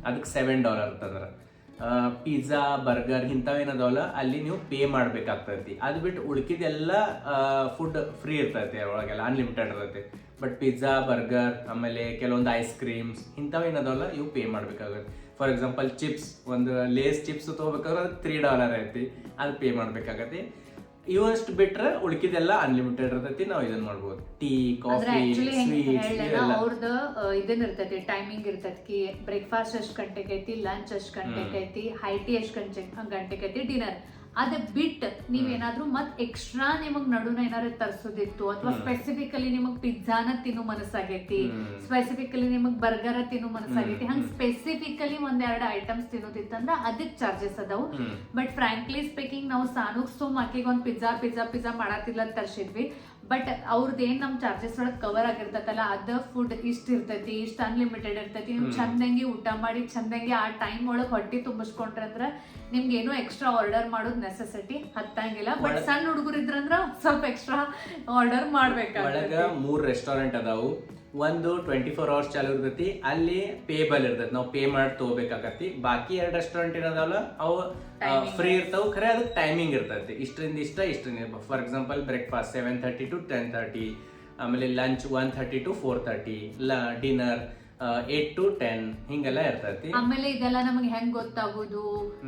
ಅದಕ್ಕೆ ಸೆವೆನ್ ಡಾಲರ್ ಅಂತಂದ್ರೆ ಪಿಜ್ಜಾ ಬರ್ಗರ್ ಇಂಥವೇನದಾವಲ್ಲ ಅಲ್ಲಿ ನೀವು ಪೇ ಮಾಡಬೇಕಾಗ್ತೈತಿ. ಅದು ಬಿಟ್ಟು ಉಳ್ಕಿದೆಲ್ಲ ಫುಡ್ ಫ್ರೀ ಇರ್ತೈತಿ ಒಳಗೆಲ್ಲ ಅನ್ಲಿಮಿಟೆಡ್ ಇರ್ತೈತಿ. ಬಟ್ ಪಿಜ್ಜಾ ಬರ್ಗರ್ ಆಮೇಲೆ ಕೆಲವೊಂದು ಐಸ್ ಕ್ರೀಮ್ಸ್ ಇಂಥವೇನದಾವಲ್ಲ ಇವು ಪೇ ಮಾಡ್ಬೇಕಾಗತ್ತೆ. ಫಾರ್ ಎಕ್ಸಾಂಪಲ್ ಚಿಪ್ಸ್ ಒಂದು ಲೇಸ್ ಚಿಪ್ಸ್ ತೊಗೋಬೇಕಾದ್ರೆ ಅದು ತ್ರೀ ಡಾಲರ್ ಐತಿ. ಅದು ಪೇ ಮಾಡ್ಬೇಕಾಗತ್ತೆ. ಇವಷ್ಟು ಬಿಟ್ರೆ ಉಳಿಕಿದೆಲ್ಲ ಅನ್ಲಿಮಿಟೆಡ್ ಇರ್ತೈತಿ ನಾವು ಇದನ್ನ ಮಾಡ್ಬೋದು. ಟೀ ಕಾಫಿ ಸ್ವೀಟ್ಸ್ ಅವ್ರದ್ದು ಇದನ್ನ ಇರ್ತೈತಿ ಟೈಮಿಂಗ್ ಇರ್ತೈತಿ ಬ್ರೇಕ್ಫಾಸ್ಟ್ ಎಷ್ಟು ಗಂಟೆಗೆ ಐತಿ ಲಂಚ್ ಎಷ್ಟು ಗಂಟೆಗೆ ಐತಿ ಹೈ ಟೀ ಎಷ್ಟು ಗಂಟೆ ಗಂಟೆಗೆ ಐತಿ ಡಿನ್ನರ್ ಅದ ಬಿಟ್ ನೀವೇನಾದ್ರೂ ಮತ್ ಎಕ್ಸ್ಟ್ರಾ ನಿಮಗ್ ನಡುನ ಏನಾದ್ರು ತರ್ಸೋದಿತ್ತು ಅಥವಾ ಸ್ಪೆಸಿಫಿಕಲಿ ನಿಮಗ್ ಪಿಜ್ಜಾನ ತಿನ್ನೋ ಮನಸ್ಸಾಗೈತಿ. ಸ್ಪೆಸಿಫಿಕಲಿ ನಿಮಗ್ ಬರ್ಗರ ತಿನ್ನೋ ಮನಸ್ಸಾಗೈತಿ. ಹಂಗ ಸ್ಪೆಸಿಫಿಕಲಿ ಒಂದೆರಡು ಐಟಮ್ಸ್ ತಿನ್ನೋದಿತ್ತಂದ್ರ ಅದಕ್ ಚಾರ್ಜಸ್ ಅದಾವು. ಬಟ್ ಫ್ರಾಂಕ್ಲಿ ಸ್ಪೀಕಿಂಗ್ ನಾವು ಸಾನುಗ್ ಸೋಮ್ ಆಕಿಗೆ ಒಂದ್ ಪಿಜ್ಜಾ ಪಿಜ್ಜಾ ಪಿಜ್ಜಾ ಮಾಡತ್ತಿಲ್ಲ ಅಂತ ತರ್ಸಿದ್ವಿ. ಬಟ್ ಅವ್ರದ್ದು ಏನು ನಮ್ಮ ಚಾರ್ಜಸ್ ಒಳಗೆ ಕವರ್ ಆಗಿರ್ತೈತಲ್ಲ ಅದ ಫುಡ್ ಇಷ್ಟ ಇರ್ತೈತಿ ಇಷ್ಟು ಅನ್ಲಿಮಿಟೆಡ್ ಇರ್ತೈತಿ. ನೀವು ಚಂದಂಗಿ ಊಟ ಮಾಡಿ ಚಂದಂಗೆ ಆ ಟೈಮ್ ಒಳಗೆ ಹೊಟ್ಟೆ ತುಂಬಿಸ್ಕೊಂಡ್ರೆ ಅಂದ್ರೆ ನಿಮ್ಗೆ ಏನೋ ಎಕ್ಸ್ಟ್ರಾ ಆರ್ಡರ್ ಮಾಡೋದು ನೆಸೆಸಿಟಿ ಹತ್ತಂಗಿಲ್ಲ. ಬಟ್ ಸಣ್ಣ ಹುಡುಗರು ಇದ್ರಂದ್ರ ಸ್ವಲ್ಪ ಎಕ್ಸ್ಟ್ರಾ ಆರ್ಡರ್ ಮಾಡ್ಬೇಕು ಮೂರು ರೆಸ್ಟೋರೆಂಟ್ ಅದಾವು. ಒಂದು ಟ್ವೆಂಟಿ ಫೋರ್ ಅವರ್ಸ್ ಚಾಲು ಇರ್ತೈತಿ. ಅಲ್ಲಿ ಪೇಬಲ್ ಇರ್ತೈತಿ. ನಾವು ಪೇ ಮಾಡಿ ತಗೋಬೇಕಾಗತ್ತಿ ಬಾಕಿ ಎರಡು ರೆಸ್ಟೋರೆಂಟ್ ಇರೋದಲ್ಲ ಅವು ಫ್ರೀ ಇರ್ತಾವ. ಖರೆ ಅದಕ್ಕೆ ಟೈಮಿಂಗ್ ಇರ್ತೈತಿ. ಇಷ್ಟರಿಂದ ಇಷ್ಟ ಇಷ್ಟರಿಂದ for example breakfast seven thirty to ten thirty ಆಮೇಲೆ lunch one thirty to four thirty ಲ ಡಿನ್ನರ್ ಏಟ್ ಟು ಟೆನ್ ಹಿಂಗೆಲ್ಲ ಇರ್ತೈತಿ. ಆಮೇಲೆ ಇದೆಲ್ಲ ನಮಗೆ ಹೆಂಗ್ ಗೊತ್ತಾಗೋದು?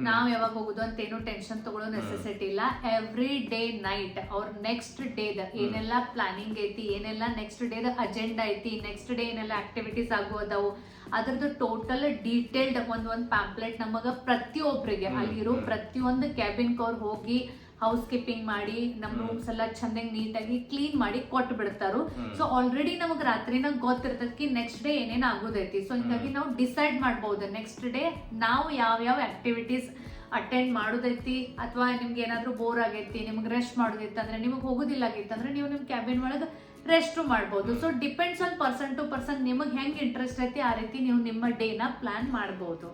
ನಾವ್ ಯಾವಾಗ ಹೋಗುದು ಅಂತ ಏನು ಟೆನ್ಷನ್ ತಗೊಳ್ಳೋ ನೆಸೆಸಿಟಿ ಇಲ್ಲ. ಎವ್ರಿ ಡೇ ನೈಟ್ ಅವ್ರ ನೆಕ್ಸ್ಟ್ ಡೇದ ಏನೆಲ್ಲ ಪ್ಲಾನಿಂಗ್ ಐತಿ ಏನೆಲ್ಲ ನೆಕ್ಸ್ಟ್ ಡೇದ ಅಜೆಂಡಾ ಐತಿ ನೆಕ್ಸ್ಟ್ ಡೇ ಏನೆಲ್ಲ ಆಕ್ಟಿವಿಟೀಸ್ ಆಗೋದವು ಅದ್ರದ್ದು ಟೋಟಲ್ ಡೀಟೇಲ್ಡ್ ಒಂದ್ ಒಂದ್ ಪ್ಯಾಂಪ್ಲೆಟ್ ನಮಗ ಪ್ರತಿಯೊಬ್ಬರಿಗೆ ಅಲ್ಲಿರೋ ಪ್ರತಿಯೊಂದು ಕ್ಯಾಬಿನ್ ಕವರ್ ಹೋಗಿ ಹೌಸ್ ಕೀಪಿಂಗ್ ಮಾಡಿ ನಮ್ಮ ರೂಮ್ಸ್ ಎಲ್ಲ ಚಂದಾಗಿ ನೀಟಾಗಿ ಕ್ಲೀನ್ ಮಾಡಿ ಕೊಟ್ಟು ಬಿಡ್ತಾರು. ಸೊ ಆಲ್ರೆಡಿ ನಮಗೆ ರಾತ್ರಿನ ಗೊತ್ತಿರ್ತದಕ್ಕೆ ನೆಕ್ಸ್ಟ್ ಡೇ ಏನೇನು ಆಗೋದೈತಿ. ಸೊ ಹಿಂಗಾಗಿ ನಾವು ಡಿಸೈಡ್ ಮಾಡ್ಬೋದು. ನೆಕ್ಸ್ಟ್ ಡೇ ನಾವು ಯಾವ ಯಾವ ಆಕ್ಟಿವಿಟೀಸ್ ಅಟೆಂಡ್ ಮಾಡೋದೈತಿ? ಅಥವಾ ನಿಮ್ಗೆ ಏನಾದರೂ ಬೋರ್ ಆಗೈತಿ ನಿಮ್ಗೆ ರೆಸ್ಟ್ ಮಾಡೋದೈತಿ ಅಂದ್ರೆ ನಿಮಗೆ ಹೋಗೋದಿಲ್ಲ ಆಗೈತಿ ಅಂದ್ರೆ ನೀವು ನಿಮ್ಮ ಕ್ಯಾಬಿನ್ ಒಳಗೆ ರೆಸ್ಟ್ ಮಾಡ್ಬೋದು. So depends on person to person ನಿಮಗೆ ಹೆಂಗೆ ಇಂಟ್ರೆಸ್ಟ್ ಐತಿ ಆ ರೀತಿ ನೀವು ನಿಮ್ಮ ಡೇನ ಪ್ಲಾನ್ ಮಾಡ್ಬೋದು.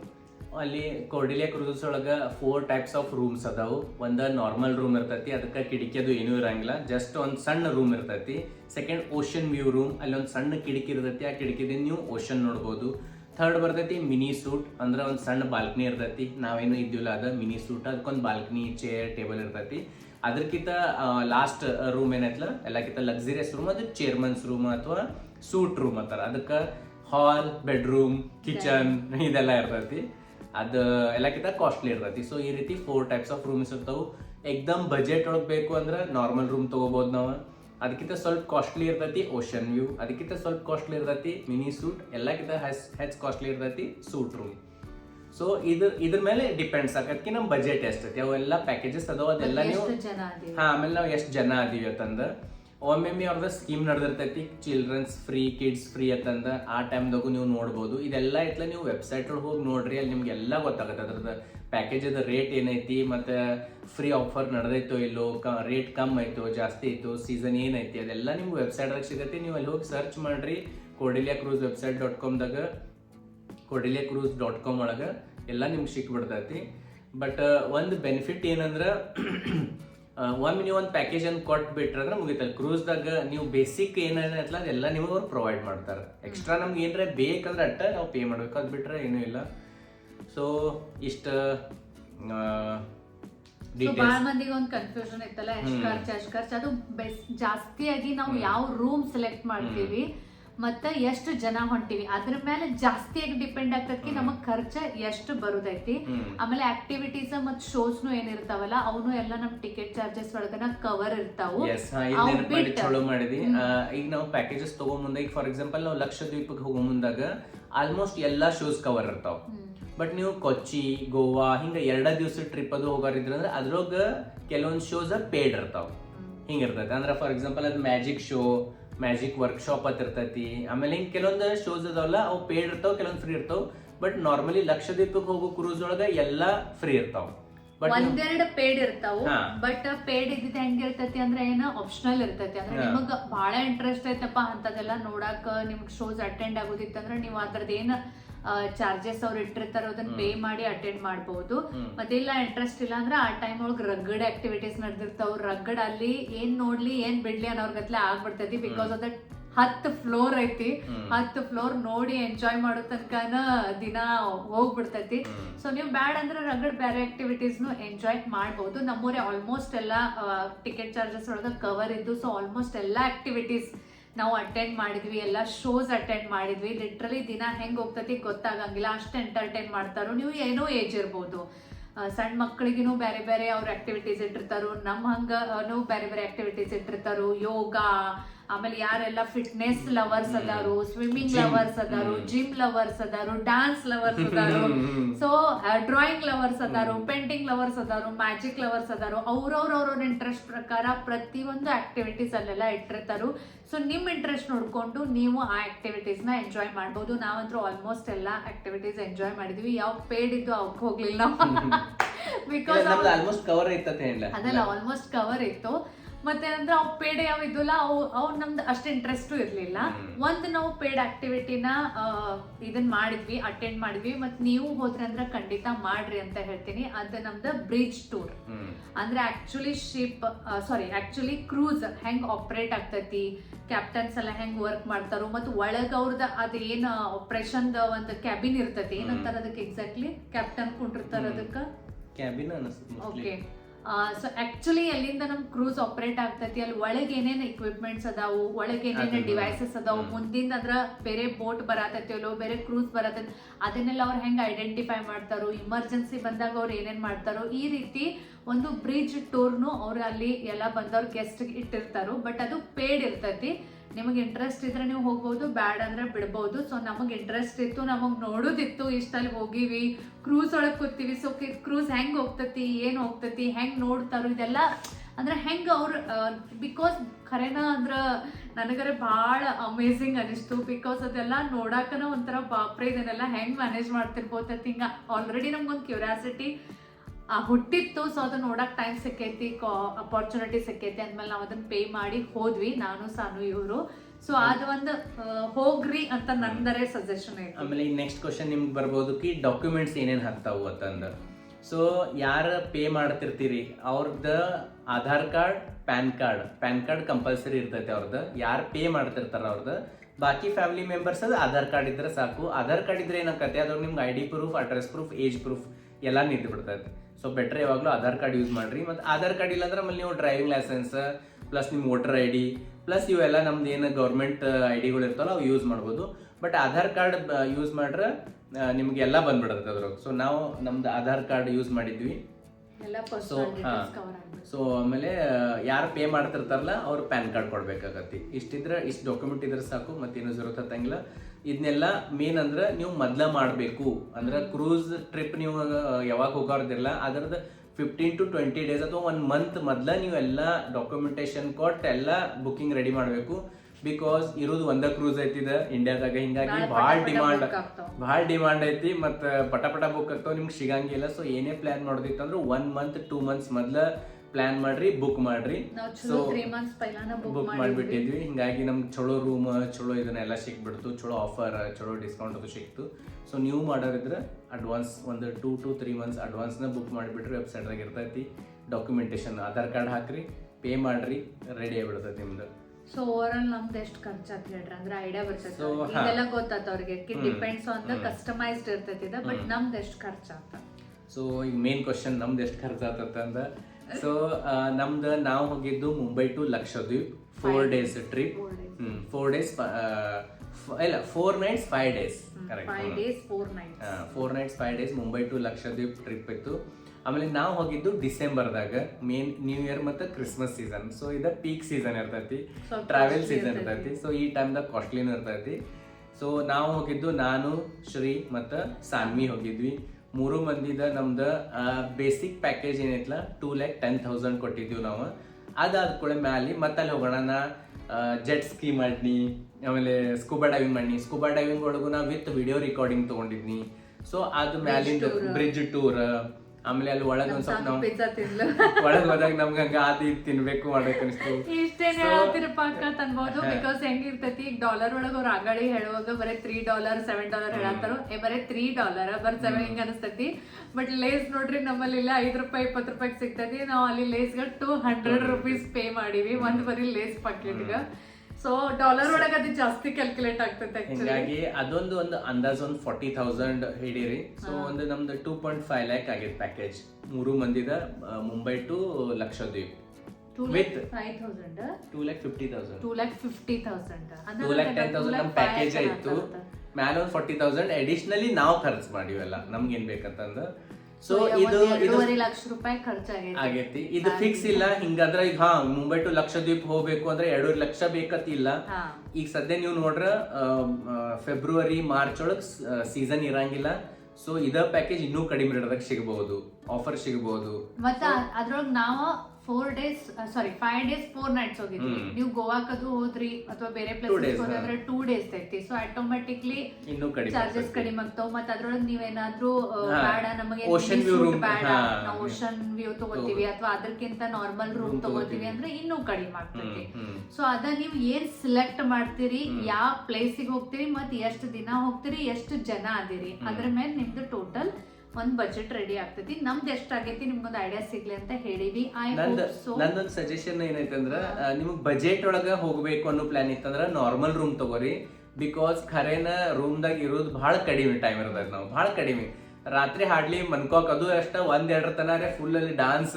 ಅಲ್ಲಿ ಕೊರ್ಡಿಲಿಯಾ ಕ್ರೂಸಸ್ ಒಳಗ ಫೋರ್ ಟೈಪ್ಸ್ ಆಫ್ ರೂಮ್ಸ್ ಅದಾವು. ಒಂದ ನಾರ್ಮಲ್ ರೂಮ್ ಇರ್ತೈತಿ ಅದಕ್ಕೆ ಕಿಟಕಿ ಅದು ಏನೂ ಇರಂಗಿಲ್ಲ. ಜಸ್ಟ್ ಒಂದು ಸಣ್ಣ ರೂಮ್ ಇರ್ತೈತಿ. ಸೆಕೆಂಡ್ ಓಷನ್ ವ್ಯೂ ರೂಮ್ ಅಲ್ಲಿ ಒಂದು ಸಣ್ಣ ಕಿಟಕಿ ಇರ್ತೈತಿ. ಆ ಕಿಟಕಿದಿಂದ ನೀವು ಓಷನ್ ನೋಡ್ಬೋದು. ಥರ್ಡ್ ಬರ್ತೈತಿ ಮಿನಿ ಸೂಟ್ ಅಂದ್ರೆ ಒಂದು ಸಣ್ಣ ಬಾಲ್ಕನಿ ಇರ್ತೈತಿ. ನಾವೇನು ಇದ್ದಿಲ್ಲ ಅದ ಮಿನಿ ಸೂಟ್ ಅದಕ್ಕೊಂದು ಬಾಲ್ಕನಿ ಚೇರ್ ಟೇಬಲ್ ಇರ್ತೈತಿ. ಅದಕ್ಕಿಂತ ಲಾಸ್ಟ್ ರೂಮ್ ಏನೈತಲ್ಲ ಎಲ್ಲಕ್ಕಿಂತ ಲಕ್ಸುರಿಯಸ್ ರೂಮ್ ಅದು ಚೇರ್ಮನ್ಸ್ ರೂಮ್ ಅಥವಾ ಸೂಟ್ ರೂಮ್ ಅಂತಾರೆ ಅದಕ್ಕೆ ಹಾಲ್ ಬೆಡ್ರೂಮ್ ಕಿಚನ್ ಇದೆಲ್ಲ ಇರ್ತೈತಿ. ಅದು ಎಲ್ಲಕ್ಕಿಂತ ಕಾಸ್ಟ್ಲಿ ಇರ್ತೈತಿ. ಸೊ ಈ ರೀತಿ ಫೋರ್ ಟೈಪ್ಸ್ ಆಫ್ ರೂಮ್ಸ್ ಇರ್ತಾವು. ಎಕ್ದಮ್ ಬಜೆಟ್ ಒಳಗೆ ಬೇಕು ಅಂದ್ರೆ ನಾರ್ಮಲ್ ರೂಮ್ ತಗೋಬಹುದು ನಾವು. ಅದಕ್ಕಿಂತ ಸ್ವಲ್ಪ ಕಾಸ್ಟ್ಲಿ ಇರ್ತೈತಿ ಓಷನ್ ವ್ಯೂ ಅದಕ್ಕಿಂತ ಸ್ವಲ್ಪ ಕಾಸ್ಟ್ಲಿ ಇರ್ತೈತಿ ಮಿನಿ ಸೂಟ್ ಎಲ್ಲಕ್ಕಿಂತ ಹೆಚ್ ಹೆಚ್ಚು ಕಾಸ್ಟ್ಲಿ ಇರ್ತೈತಿ ಸೂಟ್ ರೂಮ್ ಸೊ ಇದು ಇದ್ರ ಮೇಲೆ ಡಿಪೆಂಡ್ಸ್ ಆಗತ್ತಿ ನಮ್ಮ ಬಜೆಟ್ ಎಷ್ಟೈತಿ ಅವೆಲ್ಲ ಪ್ಯಾಕೇಜಸ್ ಅದಾವ. ಅದೆಲ್ಲ ನೀವು ಹಾಂ ಆಮೇಲೆ ನಾವು ಎಷ್ಟು ಜನ ಅದೀವಿ ಅಂತಂದ. ಒಮ್ಮೊಮ್ಮೆ ಅವ್ರದ ಸ್ಕೀಮ್ ನಡೆದಿರ್ತೈತಿ ಚಿಲ್ಡ್ರನ್ಸ್ ಫ್ರೀ ಕಿಡ್ಸ್ ಫ್ರೀ ಅಂತಂದ ಆ ಟೈಮ್ದಾಗು ನೀವು ನೋಡ್ಬೋದು. ಇದೆಲ್ಲ ಇತ್ಲ ನೀವು ವೆಬ್ಸೈಟ್ ಒಳಗೆ ಹೋಗಿ ನೋಡ್ರಿ, ಅಲ್ಲಿ ನಿಮ್ಗೆ ಎಲ್ಲ ಗೊತ್ತಾಗುತ್ತೆ. ಅದ್ರದ್ದು ಪ್ಯಾಕೇಜದ ರೇಟ್ ಏನೈತಿ, ಮತ್ತು ಫ್ರೀ ಆಫರ್ ನಡೆದೈತೋ ಇಲ್ಲೋ, ಕ ರೇಟ್ ಕಮ್ಮಿ ಆಯಿತು, ಜಾಸ್ತಿ ಆಯಿತು ಸೀಸನ್ ಏನೈತಿ, ಅದೆಲ್ಲ ನಿಮ್ಗೆ ವೆಬ್ಸೈಟ್ದಾಗ ಸಿಗುತ್ತೆ. ನೀವು ಅಲ್ಲಿ ಹೋಗಿ ಸರ್ಚ್ ಮಾಡಿರಿ ಕೋಡಿಲಿಯಾ ಕ್ರೂಸ್ ವೆಬ್ಸೈಟ್ ಡಾಟ್ ಕಾಮ್ದಾಗ ಕೊಡಿಲಿಯಾ ಕ್ರೂಸ್ ಡಾಟ್ ಕಾಮ್ ಒಳಗೆ ಎಲ್ಲ ನಿಮ್ಗೆ ಸಿಕ್ಬಿಡ್ತೈತಿ. ಬಟ್ ಒಂದು ಬೆನಿಫಿಟ್ ಏನಂದ್ರೆ ಒಮ್ಮೆ ನೀವು ಒಂದು ಪ್ಯಾಕೇಜ್ ಅನ್ನು ಕೊಟ್ಬಿಟ್ರೆ ಅಂದ್ರೆ ಮುಗಿತಲ್ಲ. ಕ್ರೂಸ್ದಾಗ ನೀವು ಬೇಸಿಕ್ ಏನೇನೈತಲ್ಲ ಅದೆಲ್ಲ ನಿಮಗೆ ಅವ್ರು ಪ್ರೊವೈಡ್ ಮಾಡ್ತಾರೆ. ಎಕ್ಸ್ಟ್ರಾ ನಮ್ಗೆ ಏನರ ಬೇಕಂದ್ರೆ ಅಟ್ಟ ನಾವು ಪೇ ಮಾಡಬೇಕು. ಅದು ಬಿಟ್ರೆ ಏನೂ ಇಲ್ಲ. ಸೊ ಇಷ್ಟ ಬಾಳ ಮಂದಿಗೆ ಒಂದು ಕನ್ಫ್ಯೂಷನ್ ಇತ್ತಲ್ಲ ಎಷ್ಟ್ ಖರ್ಚು ಎಷ್ಟ್ ಖರ್ಚು. ಅದು ಜಾಸ್ತಿಯಾಗಿ ನಾವು ಯಾವ ರೂಮ್ ಸೆಲೆಕ್ಟ್ ಮಾಡ್ತೀವಿ ಮತ್ತ ಎಷ್ಟು ಜನ ಹೊಂಟಿವಿ? ಅದ್ರ ಮೇಲೆ ಜಾಸ್ತಿಯಾಗಿ ಡಿಪೆಂಡ್ ಆಗ್ತೈತಿ ನಮಗ್ ಖರ್ಚ ಎಷ್ಟು ಬರುದೈತಿ. ಆಮೇಲೆ ಆಕ್ಟಿವಿಟೀಸ್ ಮತ್ ಶೋಸ್ನು ಏನಿರ್ತಾವಲ್ಲ ಅವನು ಎಲ್ಲ ನಮ್ ಟಿಕೆಟ್ ಚಾರ್ಜಸ್ ಒಳಗನ ಕವರ್ ಇರ್ತಾವು. ಚಲೋ ಮಾಡಿದಿ. ಈಗ ನಾವು ಪ್ಯಾಕೇಜಸ್ ತಗೋ ಮುಂದೆ ಈಗ ಫಾರ್ ಎಕ್ಸಾಂಪಲ್ ನಾವು ಲಕ್ಷದ್ವೀಪಕ್ಕೆ ಹೋಗೋ ಮುಂದಾಗ ಆಲ್ಮೋಸ್ಟ್ ಎಲ್ಲಾ ಶೋಸ್ ಕವರ್ ಇರ್ತಾವ. ಬಟ್ ನೀವು ಕೊಚ್ಚಿ ಗೋವಾ ಹಿಂಗ ಎರಡ ದಿವಸ ಟ್ರಿಪ್ ಅದು ಹೋಗೋರಿದ್ರಂದ್ರೆ ಅದ್ರೊಳಗ ಕೆಲವೊಂದು ಶೋಸ್ ಪೇಡ್ ಇರ್ತಾವ. ಹಿಂಗಿರ್ತೈತೆ. ಅಂದ್ರೆ ಫಾರ್ ಎಕ್ಸಾಂಪಲ್ ಅದು ಮ್ಯಾಜಿಕ್ ಶೋ ಮ್ಯಾಜಿಕ್ ವರ್ಕ್ಶಾಪ್ ಅಂತ ಇರ್ತೈತಿ. ಆಮೇಲೆ ಹಿಂಗೆ ಕೆಲವೊಂದು ಶೋಸ್ ಅದಾವಲ್ಲ ಅವು ಪೇಡ್ ಇರ್ತಾವ ಕೆಲವೊಂದು ಫ್ರೀ ಇರ್ತಾವ. ಬಟ್ ನಾರ್ಮಲಿ ಲಕ್ಷದ್ವೀಪಕ್ಕೆ ಹೋಗೋ ಕ್ರೂಸ್ ಒಳಗ ಎಲ್ಲ ಫ್ರೀ ಇರ್ತಾವ. ಬಟ್ ಒಂದೆರಡು ಪೇಡ್ ಇರ್ತಾವ ಬಟ್ ಪೇಡ್ ಇದ್ದಿದ್ ಹೆಂಗಿರ್ತೈತಿ ಅಂದ್ರೆ ಏನ ಆಪ್ಷನಲ್ ಇರ್ತೈತಿ. ಅಂದ್ರೆ ನಿಮಗ ಬಹಳ ಇಂಟ್ರೆಸ್ಟ್ ಐತಪ್ಪ ಅಂತದೆಲ್ಲ ನೋಡಾಕ ನಿಮ್ಗ್ ಶೋಸ್ ಅಟೆಂಡ್ ಆಗೋದಿತ್ತಂದ್ರೆ ನೀವು ಅದ್ರದ್ದು ಏನ್ ಚಾರ್ಜಸ್ ಅವ್ರು ಇಟ್ಟಿರ್ತಾರೋ ಅದನ್ನ ಪೇ ಮಾಡಿ ಅಟೆಂಡ್ ಮಾಡಬಹುದು ಮತ್ತೆ ಇಲ್ಲ ಇಂಟ್ರೆಸ್ಟ್ ಇಲ್ಲ ಅಂದ್ರೆ ಆ ಟೈಮ್ ಒಳಗೆ ರಗ್ಗಡ್ ಆಕ್ಟಿವಿಟೀಸ್ ನಡೆದಿರ್ತಾವ. ರಗ್ಗಡ್ ಅಲ್ಲಿ ಏನ್ ನೋಡ್ಲಿ ಏನ್ ಬಿಡ್ಲಿ ಅನ್ನೋರ್ಗತ್ಲೆ ಆಗ್ಬಿಡ್ತೈತಿ ಬಿಕಾಸ್ ಆಫ್ ದಟ್ ಹತ್ತು ಫ್ಲೋರ್ ಐತಿ. ಹತ್ತು ಫ್ಲೋರ್ ನೋಡಿ ಎಂಜಾಯ್ ಮಾಡೋ ತನಕನ ದಿನ ಹೋಗ್ಬಿಡ್ತೈತಿ. ಸೊ ನೀವು ಬ್ಯಾಡ್ ಅಂದ್ರೆ ರಗಡ್ ಬೇರೆ ಆಕ್ಟಿವಿಟೀಸ್ನು ಎಂಜಾಯ್ ಮಾಡ್ಬೋದು. ನಮ್ಮೂರೇ ಆಲ್ಮೋಸ್ಟ್ ಎಲ್ಲ ಟಿಕೆಟ್ ಚಾರ್ಜಸ್ ಒಳಗೆ ಕವರ್ ಇದ್ದು ಸೊ ಆಲ್ಮೋಸ್ಟ್ ಎಲ್ಲ ಆಕ್ಟಿವಿಟೀಸ್ ನಾವು ಅಟೆಂಡ್ ಮಾಡಿದ್ವಿ, ಎಲ್ಲ ಶೋಸ್ ಅಟೆಂಡ್ ಮಾಡಿದ್ವಿ. ಲಿಟ್ರಲಿ ದಿನ ಹೆಂಗೆ ಹೋಗ್ತತಿ ಗೊತ್ತಾಗಂಗಿಲ್ಲ. ಅಷ್ಟು ಎಂಟರ್ಟೈನ್ ಮಾಡ್ತಾರೋ. ನೀವು ಏನೋ ಏಜ್ ಇರ್ಬೋದು. ಸಣ್ಣ ಮಕ್ಕಳಿಗೂ ಬೇರೆ ಬೇರೆ ಅವ್ರ ಆಕ್ಟಿವಿಟೀಸ್ ಇಟ್ಟಿರ್ತಾರೋ. ನಮ್ಮ ಹಂಗೆ ಬೇರೆ ಬೇರೆ ಆಕ್ಟಿವಿಟೀಸ್ ಇಟ್ಟಿರ್ತಾರೋ. ಯೋಗ ಆಮೇಲೆ ಯಾರೆಲ್ಲ ಫಿಟ್ನೆಸ್ ಲವರ್ಸ್ ಅದಾರು ಸ್ವಿಮ್ಮಿಂಗ್ ಲವರ್ಸ್ ಅದಾರು ಜಿಮ್ ಲವರ್ಸ್ ಅದಾರು ಡಾನ್ಸ್ ಲವರ್ಸ್ ಅದಾರು ಸೊ ಡ್ರಾಯಿಂಗ್ ಲವರ್ಸ್ ಅದಾರು ಪೇಂಟಿಂಗ್ ಲವರ್ಸ್ ಅದಾರು ಮ್ಯಾಜಿಕ್ ಲವರ್ಸ್ ಅದಾರು ಅವ್ರವ್ರ ಅವ್ರವ್ರ ಇಂಟ್ರೆಸ್ಟ್ ಪ್ರಕಾರ ಪ್ರತಿಯೊಂದು ಆಕ್ಟಿವಿಟೀಸ್ ಅಲ್ಲೆಲ್ಲ ಇಟ್ಟಿರ್ತಾರು. ಸೊ ನಿಮ್ ಇಂಟ್ರೆಸ್ಟ್ ನೋಡ್ಕೊಂಡು ನೀವು ಆ ಆಕ್ಟಿವಿಟೀಸ್ನ ಎಂಜಾಯ್ ಮಾಡ್ಬೋದು. ನಾವಂತೂ ಆಲ್ಮೋಸ್ಟ್ ಎಲ್ಲ ಆಕ್ಟಿವಿಟೀಸ್ ಎಂಜಾಯ್ ಮಾಡಿದ್ವಿ. ಯಾವ ಪೇಡ್ ಇದ್ದು ಅವಕ್ಕೆ ಹೋಗ್ಲಿಲ್ಲ. ಬಿಕಾಸ್ ಆಲ್ಮೋಸ್ಟ್ ಕವರ್ ಇತ್ತು ಅದೆಲ್ಲ ಆಲ್ಮೋಸ್ಟ್ ಕವರ್ ಇತ್ತು. ಮತ್ತೆ ಅಂದ್ರೆ ಅವ್ ಪೇಡ್ ಯಾವ ಇದ್ವಲ್ಲ ಅವು ಅವ್ ನಮ್ದು ಅಷ್ಟು ಇಂಟ್ರೆಸ್ಟು ಇರ್ಲಿಲ್ಲ. ಒಂದು ನಾವು ಪೇಡ್ ಆಕ್ಟಿವಿಟಿನ ಇದನ್ನ ಮಾಡಿದ್ವಿ ಅಟೆಂಡ್ ಮಾಡಿದ್ವಿ. ಮತ್ತೆ ನೀವು ಹೋದ್ರೆ ಅಂದ್ರೆ ಖಂಡಿತ ಮಾಡ್ರಿ ಅಂತ ಹೇಳ್ತೀನಿ. ಅದು ನಮ್ದು ಬ್ರಿಡ್ಜ್ ಟೂರ್ ಅಂದ್ರೆ actually ship sorry actually cruise ಹೆಂಗ್ ಆಪರೇಟ್ ಆಗ್ತೈತಿ ಕ್ಯಾಪ್ಟನ್ಸ್ ಎಲ್ಲ ಹೆಂಗ್ ವರ್ಕ್ ಮಾಡ್ತಾರೋ ಮತ್ತೆ ಒಳಗ ಅವ್ರದ ಅದ ಏನ್ ಆಪರೇಷನ್ ಒಂದು ಕ್ಯಾಬಿನ್ ಇರ್ತೈತಿ. ಏನಂತಾರ ಅದಕ್ಕೆ ಎಕ್ಸಾಕ್ಟ್ಲಿ ಕ್ಯಾಪ್ಟನ್ ಕುಂಡಿರ್ತಾರ ಅದಕ್ಕೆ? ಕ್ಯಾಬಿನ್ ಓಕೆ ಸೊ ಆಕ್ಚುಲಿ ಅಲ್ಲಿಂದ ನಮ್ ಕ್ರೂಸ್ ಆಪರೇಟ್ ಆಗ್ತೈತಿ. ಅಲ್ಲಿ ಒಳಗೆ ಏನೇನು ಇಕ್ವಿಪ್ಮೆಂಟ್ಸ್ ಅದಾವು ಒಳಗೆ ಏನೇನು ಡಿವೈಸಸ್ ಅದಾವು. ಮುಂದಿಂದ ಅದ್ರ ಬೇರೆ ಬೋಟ್ ಬರತೈತಿಯಲ್ಲೋ ಬೇರೆ ಕ್ರೂಸ್ ಬರತೈತಿ ಅದನ್ನೆಲ್ಲ ಅವ್ರು ಹೆಂಗ್ ಐಡೆಂಟಿಫೈ ಮಾಡ್ತಾರೋ ಇಮರ್ಜೆನ್ಸಿ ಬಂದಾಗ ಅವ್ರು ಏನೇನ್ ಮಾಡ್ತಾರೋ ಈ ರೀತಿ ಒಂದು ಬ್ರಿಡ್ಜ್ ಟೂರ್ನು ಅವ್ರು ಅಲ್ಲಿ ಎಲ್ಲ ಬಂದವ್ರು ಗೆಸ್ಟ್ ಇಟ್ಟಿರ್ತಾರೋ ಬಟ್ ಅದು ಪೇಡ್ ಇರ್ತೈತಿ. ನಿಮಗೆ ಇಂಟ್ರೆಸ್ಟ್ ಇದ್ರೆ ನೀವು ಹೋಗ್ಬೋದು, ಬ್ಯಾಡ್ ಅಂದ್ರೆ ಬಿಡ್ಬೋದು. ಸೊ ನಮಗೆ ಇಂಟ್ರೆಸ್ಟ್ ಇತ್ತು, ನಮಗೆ ನೋಡೋದಿತ್ತು, ಇಷ್ಟಲ್ಲಿ ಹೋಗಿವಿ. ಕ್ರೂಸ್ ಒಳಗೆ ಕೂತೀವಿ. ಸೊ ಕ್ರೂಸ್ ಹೆಂಗೆ ಹೋಗ್ತತಿ, ಏನು ಹೋಗ್ತತಿ, ಹೆಂಗೆ ನೋಡ್ತಾರೋ ಇದೆಲ್ಲ ಅಂದ್ರೆ ಹೆಂಗೆ ಅವ್ರು ಬಿಕಾಸ್ ಖರೇನ ಅಂದ್ರೆ ನನಗರ ಭಾಳ ಅಮೇಝಿಂಗ್ ಅನಿಸ್ತು. ಬಿಕಾಸ್ ಅದೆಲ್ಲ ನೋಡಾಕನ ಒಂಥರ, ಬಾಪ್ರೆ, ಇದನ್ನೆಲ್ಲ ಹೆಂಗೆ ಮ್ಯಾನೇಜ್ ಮಾಡ್ತಿರ್ಬೋದತ್ ಹಿಂಗೆ. ಆಲ್ರೆಡಿ ನಮ್ಗೊಂದು ಕ್ಯೂರಿಯಾಸಿಟಿ ಹುಟ್ಟಿತ್ತು ಸೊ ಅದನ್ನ ನೋಡಕ್ ಟೈಮ್ ಸಿಕ್ಕೈತಿ ಅಪಾರ್ಚುನಿಟಿ ಸಿಕ್ಕೈತಿ ಅಂದ್ಮೇಲೆ ನಾವು ಅದನ್ನ ಪೇ ಮಾಡಿ ಹೋದ್ವಿ ನಾನು ಸಾನು ಇವರು. ಸೊ ಅದು ಒಂದು ಹೋಗ್ರಿ ಅಂತ ನಂದರೆ ಸಜೆಷನ್ ಐತಿ ಆಮೇಲೆ ಈ ನೆಕ್ಸ್ಟ್ ಕ್ವಶನ್ ನಿಮ್ಗೆ ಬರ್ಬೋದು ಕಿ ಡಾಕ್ಯುಮೆಂಟ್ಸ್ ಏನೇನು ಹಾಕ್ತಾವು ಅಂತಂದ್ರೆ ಸೊ ಯಾರ ಪೇ ಮಾಡ್ತಿರ್ತೀರಿ? ಅವ್ರದ್ದು Aadhaar card PAN card. PAN card compulsory ಇರ್ತೈತೆ ಅವ್ರದ್ದು ಯಾರು ಪೇ ಮಾಡ್ತಿರ್ತಾರ ಅವ್ರದ್ದು ಬಾಕಿ ಫ್ಯಾಮಿಲಿ ಮೆಂಬರ್ಸ್ ಅದು ಆಧಾರ್ ಕಾರ್ಡ್ ಇದ್ರೆ ಸಾಕು. ಆಧಾರ್ ಕಾರ್ಡ್ ಇದ್ರೆ ಏನಾಗತ್ತೆ? ಅದ್ರ ನಿಮ್ಗೆ I D proof address proof age proof ಎಲ್ಲ ನಿಂತು ಬಿಡ್ತೈತೆ ಸೊ ಬೆಟ್ರ್ ಯಾವಾಗಲೂ ಆಧಾರ್ ಕಾರ್ಡ್ ಯೂಸ್ ಮಾಡ್ರಿ. ಮತ್ತು ಆಧಾರ್ ಕಾರ್ಡ್ ಇಲ್ಲ ಅಂದ್ರೆ ನೀವು ಡ್ರೈವಿಂಗ್ ಲೈಸೆನ್ಸ್ ಪ್ಲಸ್ ನಿಮ್ಮ ವೋಟರ್ ಐ ಡಿ ಪ್ಲಸ್ ಇವೆಲ್ಲ ನಮ್ದು ಏನು uh, ಗೌರ್ಮೆಂಟ್ ಐ ಡಿಗಳು ಇರ್ತಲ್ಲ ಅವು ಯೂಸ್ ಮಾಡ್ಬೋದು. ಬಟ್ ಆಧಾರ್ ಕಾರ್ಡ್ ಯೂಸ್ ಮಾಡ್ರೆ uh, ನಿಮಗೆಲ್ಲ ಬಂದ್ಬಿಡುತ್ತೆ ಅದ್ರ ಸೊ ನಾವು ನಮ್ದು ಆಧಾರ್ ಕಾರ್ಡ್ ಯೂಸ್ ಮಾಡಿದ್ವಿ. ಸೊ ಹಾಂ. ಸೊ ಆಮೇಲೆ uh, ಯಾರು ಪೇ ಮಾಡ್ತಿರ್ತಾರಲ್ಲ ಅವ್ರು ಪ್ಯಾನ್ ಕಾರ್ಡ್ ಕೊಡ್ಬೇಕಾಗತ್ತೆ. ಇಷ್ಟಿದ್ರೆ ಇಷ್ಟು ಡಾಕ್ಯುಮೆಂಟ್ ಇದ್ರೆ ಸಾಕು ಮತ್ತೇನು ಜರೂರತ್ ಇದನ್ನೆಲ್ಲ ಮೇನ್ ಅಂದ್ರೆ ನೀವು ಮೊದ್ಲ ಮಾಡಬೇಕು. ಅಂದ್ರೆ ಕ್ರೂಸ್ ಟ್ರಿಪ್ ನೀವು ಯಾವಾಗ ಹೋಗೋರ್ದಿಲ್ಲ ಅದ್ರದ್ದು ಫಿಫ್ಟೀನ್ ಟು ಟ್ವೆಂಟಿ ಡೇಸ್ ಅಥವಾ ಒನ್ ಮಂತ್ ಮೊದ್ಲ ನೀವು ಎಲ್ಲ ಡಾಕ್ಯುಮೆಂಟೇಶನ್ ಕೊಟ್ಟು ಎಲ್ಲ ಬುಕಿಂಗ್ ರೆಡಿ ಮಾಡಬೇಕು. ಬಿಕಾಸ್ ಇರೋದು ಒಂದ ಕ್ರೂಸ್ ಐತಿದ ಇಂಡಿಯಾದಾಗ ಹಿಂಗಾಗಿ ಭಾಳ ಡಿಮಾಂಡ್ ಭಾಳ ಡಿಮಾಂಡ್ ಐತಿ ಮತ್ತು ಪಟ ಪಟ ಬುಕ್ ಆಗ್ತಾವ ನಿಮ್ಗೆ ಸಿಗಂಗಿಲ್ಲ. ಸೊ ಏನೇ ಪ್ಲಾನ್ ಮಾಡೋದಿತ್ತಂದ್ರೆ ಒನ್ ಮಂತ್ ಟೂ ಮಂತ್ಸ್ ಮೊದ್ಲ ಪ್ಲಾನ್ ಮಾಡ್ರಿ ಬುಕ್ ಮಾಡ್ರಿ. ಸೊ ಬುಕ್ ಮಾಡಿಬಿಟ್ಟಿದ್ವಿ. ಹಿಂಗಾಗಿ ನಮ್ಗೆ ಚಲೋ ರೂಮ್ ಚಲೋ ಇದನ್ನೆಲ್ಲ ಸಿಕ್ಬಿಡ್ತು. ಚಲೋ ಆಫರ್ ಚಲೋ ಡಿಸ್ಕೌಂಟ್ ಅದು ಸಿಕ್ತು. ಸೊ ನೀವು ಮಾಡೋರಿದ್ರೆ ಅಡ್ವಾನ್ಸ್ ಒಂದು ಟೂ ಟು ತ್ರೀ ಮಂತ್ಸ್ ಅಡ್ವಾನ್ಸ್ನ ಬುಕ್ ಮಾಡಿಬಿಟ್ರಿ ವೆಬ್ಸೈಟ್ದಾಗ ಇರ್ತೈತಿ. ಡಾಕ್ಯುಮೆಂಟೇಷನ್ ಆಧಾರ್ ಕಾರ್ಡ್ ಹಾಕ್ರಿ ಪೇ ಮಾಡ್ರಿ ರೆಡಿ ಆಗಿಬಿಡ್ತೈತಿ ನಿಮ್ದು. ಸೊ ಓವರ್ ಆಲ್ ನಮ್ದು ಎಷ್ಟು ಖರ್ಚಾತ್ ಹೇಳ್ರಿ? ಅಂದ್ರೆ ಐಡಿಯಾ ಬರ್ತೈತಿ. ಇದೆಲ್ಲ ಗೊತ್ತಾತ ಅವ್ರಿಗೆ. Depends on the. ಕಸ್ಟಮೈಸ್ಡ್ ಇರ್ತೈತಿ ಬಟ್. ನಮ್ದು ಎಷ್ಟು ಖರ್ಚಾತ ಸೊ ಈಗ ಮೇನ್ ಕ್ವಶನ್ ನಮ್ದು ಎಷ್ಟು ಖರ್ಚಾತತ್ತ ಅಂದ ಸೊ ನಮ್ದು ನಾವು ಹೋಗಿದ್ದು Mumbai to Lakshadweep. Four days trip hmm four days ಇಲ್ಲ four nights five days correct days four nights five days Mumbai to Lakshadweep trip ಇತ್ತು. ಆಮೇಲೆ ನಾವು ಹೋಗಿದ್ದು ಡಿಸೆಂಬರ್ದಾಗ ಮೇನ್ ನ್ಯೂ ಇಯರ್ ಮತ್ತು ಕ್ರಿಸ್ಮಸ್ ಸೀಸನ್ ಸೊ ಇದು ಪೀಕ್ ಸೀಸನ್ ಇರ್ತೈತಿ. ಟ್ರಾವೆಲ್ ಸೀಸನ್ ಇರ್ತೈತಿ. ಇರ್ತೈತಿ. ಸೊ ಈ ಟೈಮ್ದಾಗ ಕಾಸ್ಟ್ಲಿನೂ ಇರ್ತೈತಿ. ಸೊ ನಾವು ಹೋಗಿದ್ದು ನಾನು ಶ್ರೀ ಮತ್ತು ಸಾನ್ವಿ ಹೋಗಿದ್ವಿ. ಮೂರು ಮಂದಿದ ನಮ್ದು ಬೇಸಿಕ್ ಪ್ಯಾಕೇಜ್ ಏನೈತಲ್ಲ ಟೂ ಲ್ಯಾಕ್ ಟೆನ್ ತೌಸಂಡ್ ಕೊಟ್ಟಿದ್ದೀವಿ ನಾವು. ಅದಾದ ಕೂಡ ಮ್ಯಾಲಿ ಮತ್ತೆ ಅಲ್ಲಿ ಹೋಗೋಣ. ನಾ ಜೆಟ್ ಸ್ಕೀ ಮಾಡಿ ಆಮೇಲೆ ಸ್ಕೂಬಾ ಡೈವಿಂಗ್ ಮಾಡಿ ಸ್ಕೂಬಾ ಡೈವಿಂಗ್ ಒಳಗೂ ನಾವು ವಿತ್ ವಿಡಿಯೋ ರೆಕಾರ್ಡಿಂಗ್ ತೊಗೊಂಡಿದ್ನಿ. ಸೊ ಅದು ಮ್ಯಾಲಿಂದ ಬ್ರಿಡ್ಜ್ ಟೂರ್ ಆಮೇಲೆ ಅಲ್ಲಿ ಒಳಗೆ ಒಂದು ಸ್ವಲ್ಪ ನಾವು ಪಿಜ್ಜಾ ತಿನ್ಲು ಒಳಗೆ ಹೋದಾಗ ನಮ್ಗೆ ಹಂಗ ಅದು ಇದು ತಿನ್ಬೇಕು ಮಾಡ್ಬೇಕು ಅನಿಸ್ತು. ಇಷ್ಟೇನೆ ಹೇಳ್ತಿರಪ್ಪ ಅಕ್ಕ ಅನ್ಬೋದು ಬಿಕಾಸ್ ಬಿಕಾಸ್ ಹೆಂಗಿರ್ತೈತಿ ಈಗ ಡಾಲರ್ ಒಳಗ ಅವ್ರ ಅಂಗಡಿ ಹೇಳುವಾಗ ಬರೀ ತ್ರೀ ಡಾಲರ್ ಸೆವೆನ್ ಡಾಲರ್ ಹೇಳ್ತಾರೋ ಏ ಬರೀ ತ್ರೀ ಡಾಲರ್ ಬರ್ ಸೆವೆನ್ ಹಿಂಗ ಅನಿಸ್ತೈತಿ. ಬಟ್ ಲೇಸ್ ನೋಡ್ರಿ ನಮ್ಮಲ್ಲಿ ಇಲ್ಲ ಐದು ರೂಪಾಯಿ ಇಪ್ಪತ್ತು ರೂಪಾಯಿ ಸಿಗ್ತೈತಿ. ನಾವು ಅಲ್ಲಿ ಲೇಸ್ಗೆ ಟೂ ಹಂಡ್ರೆಡ್ ರುಪೀಸ್ ಪೇ ಮಾಡಿವಿ ಒಂದ್ ಬರೀ ಲೇಸ್ ಪಾಕೆಟ್ಗ ಸೊ ಡಾಲರ್ ಒಳಗ ಅದು ಜಾಸ್ತಿ ಕ್ಯಾಲ್ಕುಲೇಟ್ ಆಗ್ತೈತೆ ಆಕ್ಚುಲಿ ಹಿಂಗಾಗಿ ಅದೊಂದು ಒಂದು ಅಂದಾಜ್ ಒಂದು ಫಾರ್ಟಿ ತೌಸಂಡ್ ಹಿಡೀರಿ. ಸೊ ಒಂದು ನಮ್ದು ಟೂ ಪಾಯಿಂಟ್ ಫೈವ್ ಲ್ಯಾಕ್ ಆಗಿತ್ತು ಪ್ಯಾಕೇಜ್ ಮೂರು ಮಂದಿದ Mumbai to Lakshadweep. With- lakh two fifty thousand two lakh fifty thousand two lakh ten thousand ನಮ್ಮ ಪ್ಯಾಕೇಜ್ ಇತ್ತು. ಮ್ಯಾಲ ಒಂದು ಫಾರ್ಟಿ ತೌಸಂಡ್ ಅಡಿಷನಲಿ ನಾವು ಖರ್ಚು ಮಾಡಿವೆಲ್ಲ. ನಮ್ಗೆ ಏನ್ ಬೇಕಂತಂದ? ಸೊ ಇದು ಎರಡೂವರೆ ಲಕ್ಷ ರೂಪಾಯಿ ಖರ್ಚಾಗೈತಿ. ಆಗೈತಿ. ಇದು ಫಿಕ್ಸ್ ಇಲ್ಲ. ಹಿಂಗಂದ್ರ ಈಗ ಹಾ ಮುಂಬೈ ಟು ಲಕ್ಷದ್ವೀಪ್ ಹೋಗ್ಬೇಕು ಅಂದ್ರೆ ಎರಡೂವರೆ ಲಕ್ಷ ಬೇಕಂತ ಇಲ್ಲ ಹಾ. ಈಗ ಸದ್ಯ ನೀವು ನೋಡ್ರ ಫೆಬ್ರವರಿ ಮಾರ್ಚ್ ಒಳಗ್ ಸೀಸನ್ ಇರಂಗಿಲ್ಲ. ಸೊ ಇದ ಪ್ಯಾಕೇಜ್ ಇನ್ನೂ ಕಡಿಮೆ ರೇಟ್ದಾಗ ಸಿಗಬಹುದು ಆಫರ್ ಸಿಗಬಹುದು ಮತ್ತೆ ಅದ್ರೊಳಗೆ ನಾವ four days sorry five days four nights ಹೋಗಿದ್ವಿ. ನೀವು ಗೋವಾಕದು ಹೋದ್ರಿ ಅಥವಾ ಬೇರೆ ಪ್ಲೇಸಸ್ ಹೋದ್ರೆ ಟೂ ಡೇಸ್ ಐತಿ ಸೊ ಕಡಿಮೆ ಚಾರ್ಜಸ್. ಕಡಿಮೆ ಆಗ್ತಾವ ಮತ್ತ ಅದ್ರೊಳಗೆ ನೀವೇನಾದ್ರೂ. ಬೇಡ ನಮಗೆ ಬೇಡ. ನಾವು ಓಷನ್ ವ್ಯೂ ತಗೋತೀವಿ ಅಥವಾ ಅದಕ್ಕಿಂತ ನಾರ್ಮಲ್ ರೂಮ್ ತಗೋತೀವಿ. ಅಂದ್ರೆ ಇನ್ನೂ ಕಡಿಮೆ ಆಗ್ತೈತಿ. ಸೊ ಅದ ನೀವು ಏನ್ ಸಿಲೆಕ್ಟ್ ಮಾಡ್ತೀರಿ. ಯಾವ ಪ್ಲೇಸಿಗೆ ಹೋಗ್ತೀರಿ ಮತ್ತೆ ಎಷ್ಟು ದಿನ ಹೋಗ್ತೀರಿ ಎಷ್ಟು ಜನ ಅದಿರಿ. ಅದ್ರ ಮೇಲೆ ನಿಮ್ದು ಟೋಟಲ್ ಒಂದ್ ಬಜೆಟ್ ರೆಡಿ ಆಗ್ತೈತಿ. ನಮ್ದು ಎಷ್ಟ್ ಆಗೈತಿ ನಿಮ್ಗೊಂದು ಐಡಿಯಾ ಸಿಗ್ಲಿ ಅಂತ ಹೇಳಿವಿ. ಐ ನಂದ್ ಸೊ ನಂದೊಂದ್ ಸಜೆಷನ್ ಏನೈತೆ ಅಂದ್ರ ಆ, ಬಜೆಟ್ ಒಳಗ ಹೋಗ್ಬೇಕು ಅನ್ನೋ ಪ್ಲಾನ್ ಇತ್ತಂದ್ರ ನಾರ್ಮಲ್ ರೂಮ್ ತಗೋರಿ. ಬಿಕಾಸ್ ಖರೇನ ರೂಮ್ ದಾಗ ಇರೋದು ಬಹಳ ಕಡಿಮೆ ಟೈಮ್ ಇರೋದಾಗ ನಾವು ಭಾಳ ಕಡಿಮೆ. ರಾತ್ರಿ ಹಾಡ್ಲಿ ಮನ್ಕೋಕ್ ಅದು ಅಷ್ಟ ಒಂದ್ ಎರಡರ ತನ ಫುಲ್ ಅಲ್ಲಿ ಡಾನ್ಸ್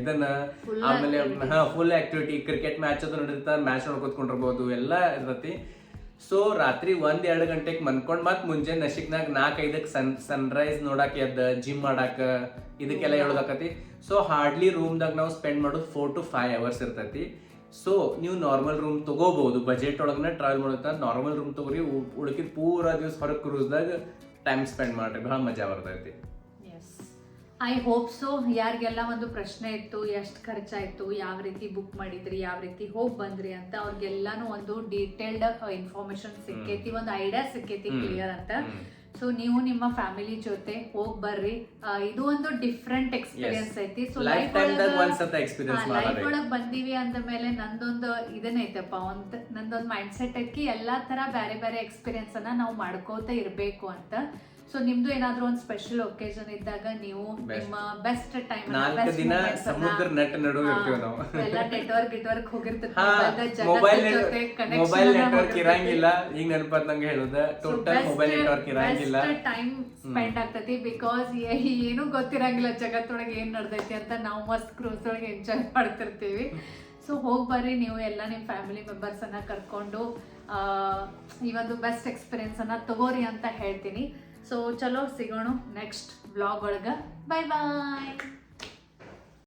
ಇದನ್ನ ಆಮೇಲೆ ಫುಲ್ ಆಕ್ಟಿವಿಟಿ ಕ್ರಿಕೆಟ್ ಮ್ಯಾಚ್ ಅದು ನಡೀತಾ ಮ್ಯಾಚ್ ನೋಡ್ಕೊತ್ಕೊಂಡಿರ್ಬೋದು ಎಲ್ಲ ಇರ್ತೈತಿ. ಸೊ ರಾತ್ರಿ ಒಂದ್ ಎರಡು ಗಂಟೆಗೆ ಮನ್ಕೊಂಡ್ ಮತ್ ಮುಂಜಾನೆ ನಶಿಕ್ನಾಗ ನಾಲ್ಕೈದಕ್ಕೆ ಸನ್ ಸನ್ರೈಸ್ ನೋಡಕ್ ಎದ್ದ ಜಿಮ್ ಮಾಡಾಕ, ಇದಕ್ಕೆಲ್ಲ ಹೇಳೋದಾಕತಿ. ಸೊ ಹಾರ್ಡ್ಲಿ ರೂಮ್ದಾಗ ನಾವು ಸ್ಪೆಂಡ್ ಮಾಡೋದು ಫೋರ್ ಟು ಫೈವ್ ಅವರ್ಸ್ ಇರ್ತೈತಿ. ಸೊ ನೀವು ನಾರ್ಮಲ್ ರೂಮ್ ತಗೋಬಹುದು ಬಜೆಟ್ ಒಳಗನೆ ಟ್ರಾವೆಲ್ ಮಾಡೋದ ನಾರ್ಮಲ್ ರೂಮ್ ತಗೋರಿ. ಉಳ್ಕಿದ ಪೂರಾ ದಿವಸ ಹೊರಗೆ ಕ್ರೂಸ್ದಾಗ ಟೈಮ್ ಸ್ಪೆಂಡ್ ಮಾಡ್ರಿ. ಬಹಳ ಮಜಾ ಬರ್ತೈತಿ. ಐ ಹೋಪ್ ಸೊ ಯಾರಿಗೆಲ್ಲ ಒಂದು ಪ್ರಶ್ನೆ ಇತ್ತು ಎಷ್ಟು ಖರ್ಚಾಯಿತು ಯಾವ ರೀತಿ ಬುಕ್ ಮಾಡಿದ್ರಿ ಯಾವ ರೀತಿ ಹೋಗಿ ಬಂದ್ರಿ ಅಂತ ಅವ್ರಿಗೆಲ್ಲಾನು ಒಂದು ಡೀಟೇಲ್ಡ್ ಇನ್ಫಾರ್ಮೇಶನ್ ಸಿಕ್ಕೈತಿ ಒಂದು ಐಡಿಯಾ ಸಿಕ್ಕೈತಿ ಕ್ಲಿಯರ್ ಅಂತ. ಸೊ ನೀವು ನಿಮ್ಮ ಫ್ಯಾಮಿಲಿ ಜೊತೆ ಹೋಗ್ ಬರ್ರಿ. ಇದು ಒಂದು ಡಿಫ್ರೆಂಟ್ ಎಕ್ಸ್ಪೀರಿಯನ್ಸ್ ಐತಿ. ಸೊ ಲೈಫ್ ಒಳಗ್ ಬಂದೀವಿ ಅಂದ ಮೇಲೆ ನಂದೊಂದು ಇದನ್ನೈತಪ್ಪ ಒಂದ್ ನಂದೊಂದು ಮೈಂಡ್ ಸೆಟ್ ಐತಿ. ಎಲ್ಲಾ ತರ ಬೇರೆ ಬೇರೆ ಎಕ್ಸ್ಪೀರಿಯನ್ಸ್ ಅನ್ನ ನಾವು ಮಾಡ್ಕೋತ ಇರಬೇಕು ಅಂತ. ಸೊ ನಿಮ್ದು ಏನಾದ್ರೂ ಒಂದು ಸ್ಪೆಷಲ್ ಒಕೇಶನ್ ಇದ್ದಾಗ ನೀವು. ನಿಮ್ಮ ಬೆಸ್ಟ್ ಟೈಮ್ ನಾಲ್ಕು ದಿನ ಸಮುದ್ರ ನಟ್ ನಡುವೆ ಇರ್ತೀವಿ ನಾವು. ಎಲ್ಲ ನೆಟ್ವರ್ಕ್ ಗಿಟ್ವರ್ಕ್ ಹೋಗಿರ್ತೈತಿ ಹಾ ಮೊಬೈಲ್ ಮೊಬೈಲ್ ನೆಟ್ವರ್ಕ್ ಇರಂಗಿಲ್ಲ. ಈಗ ನೆನಪತ್ ನಂಗೆ ಹೇಳುದ ಟೋಟಲ್ ಮೊಬೈಲ್ ನೆಟ್ವರ್ಕ್ ಇರಂಗಿಲ್ಲ. ಟೈಮ್ ಸ್ಪೆಂಡ್ ಆಗ್ತೈತಿ ಬಿಕಾಸ್ ಏನು ಗೊತ್ತಿರಂಗಿಲ್ಲ ಜಗತ್ತೊಳಗೆ ಏನ್ ನಡ್ದೈತಿ ಅಂತ ನಾವು ಮಸ್ತ್ ಕ್ರೂಸ್ ಒಳಗೆ ಎಂಜಾಯ್ ಮಾಡ್ತಿರ್ತೀವಿ. ಸೊ ಹೋಗಿ ಬರ್ರಿ ನೀವು ಎಲ್ಲ ನಿಮ್ಮ ಫ್ಯಾಮಿಲಿ ಮೆಂಬರ್ಸ್ ಅನ್ನ ಕರ್ಕೊಂಡು ಈ ಒಂದು ಬೆಸ್ಟ್ ಎಕ್ಸ್ಪೀರಿಯನ್ಸ್ ಅನ್ನ ತಗೋರಿ ಅಂತ ಹೇಳ್ತೀನಿ. ಸೊ ಚಲೋ ಸಿಗೋಣ ನೆಕ್ಸ್ಟ್ ಬ್ಲಾಗ್ ಒಳಗೆ. ಬಾಯ್ ಬಾಯ್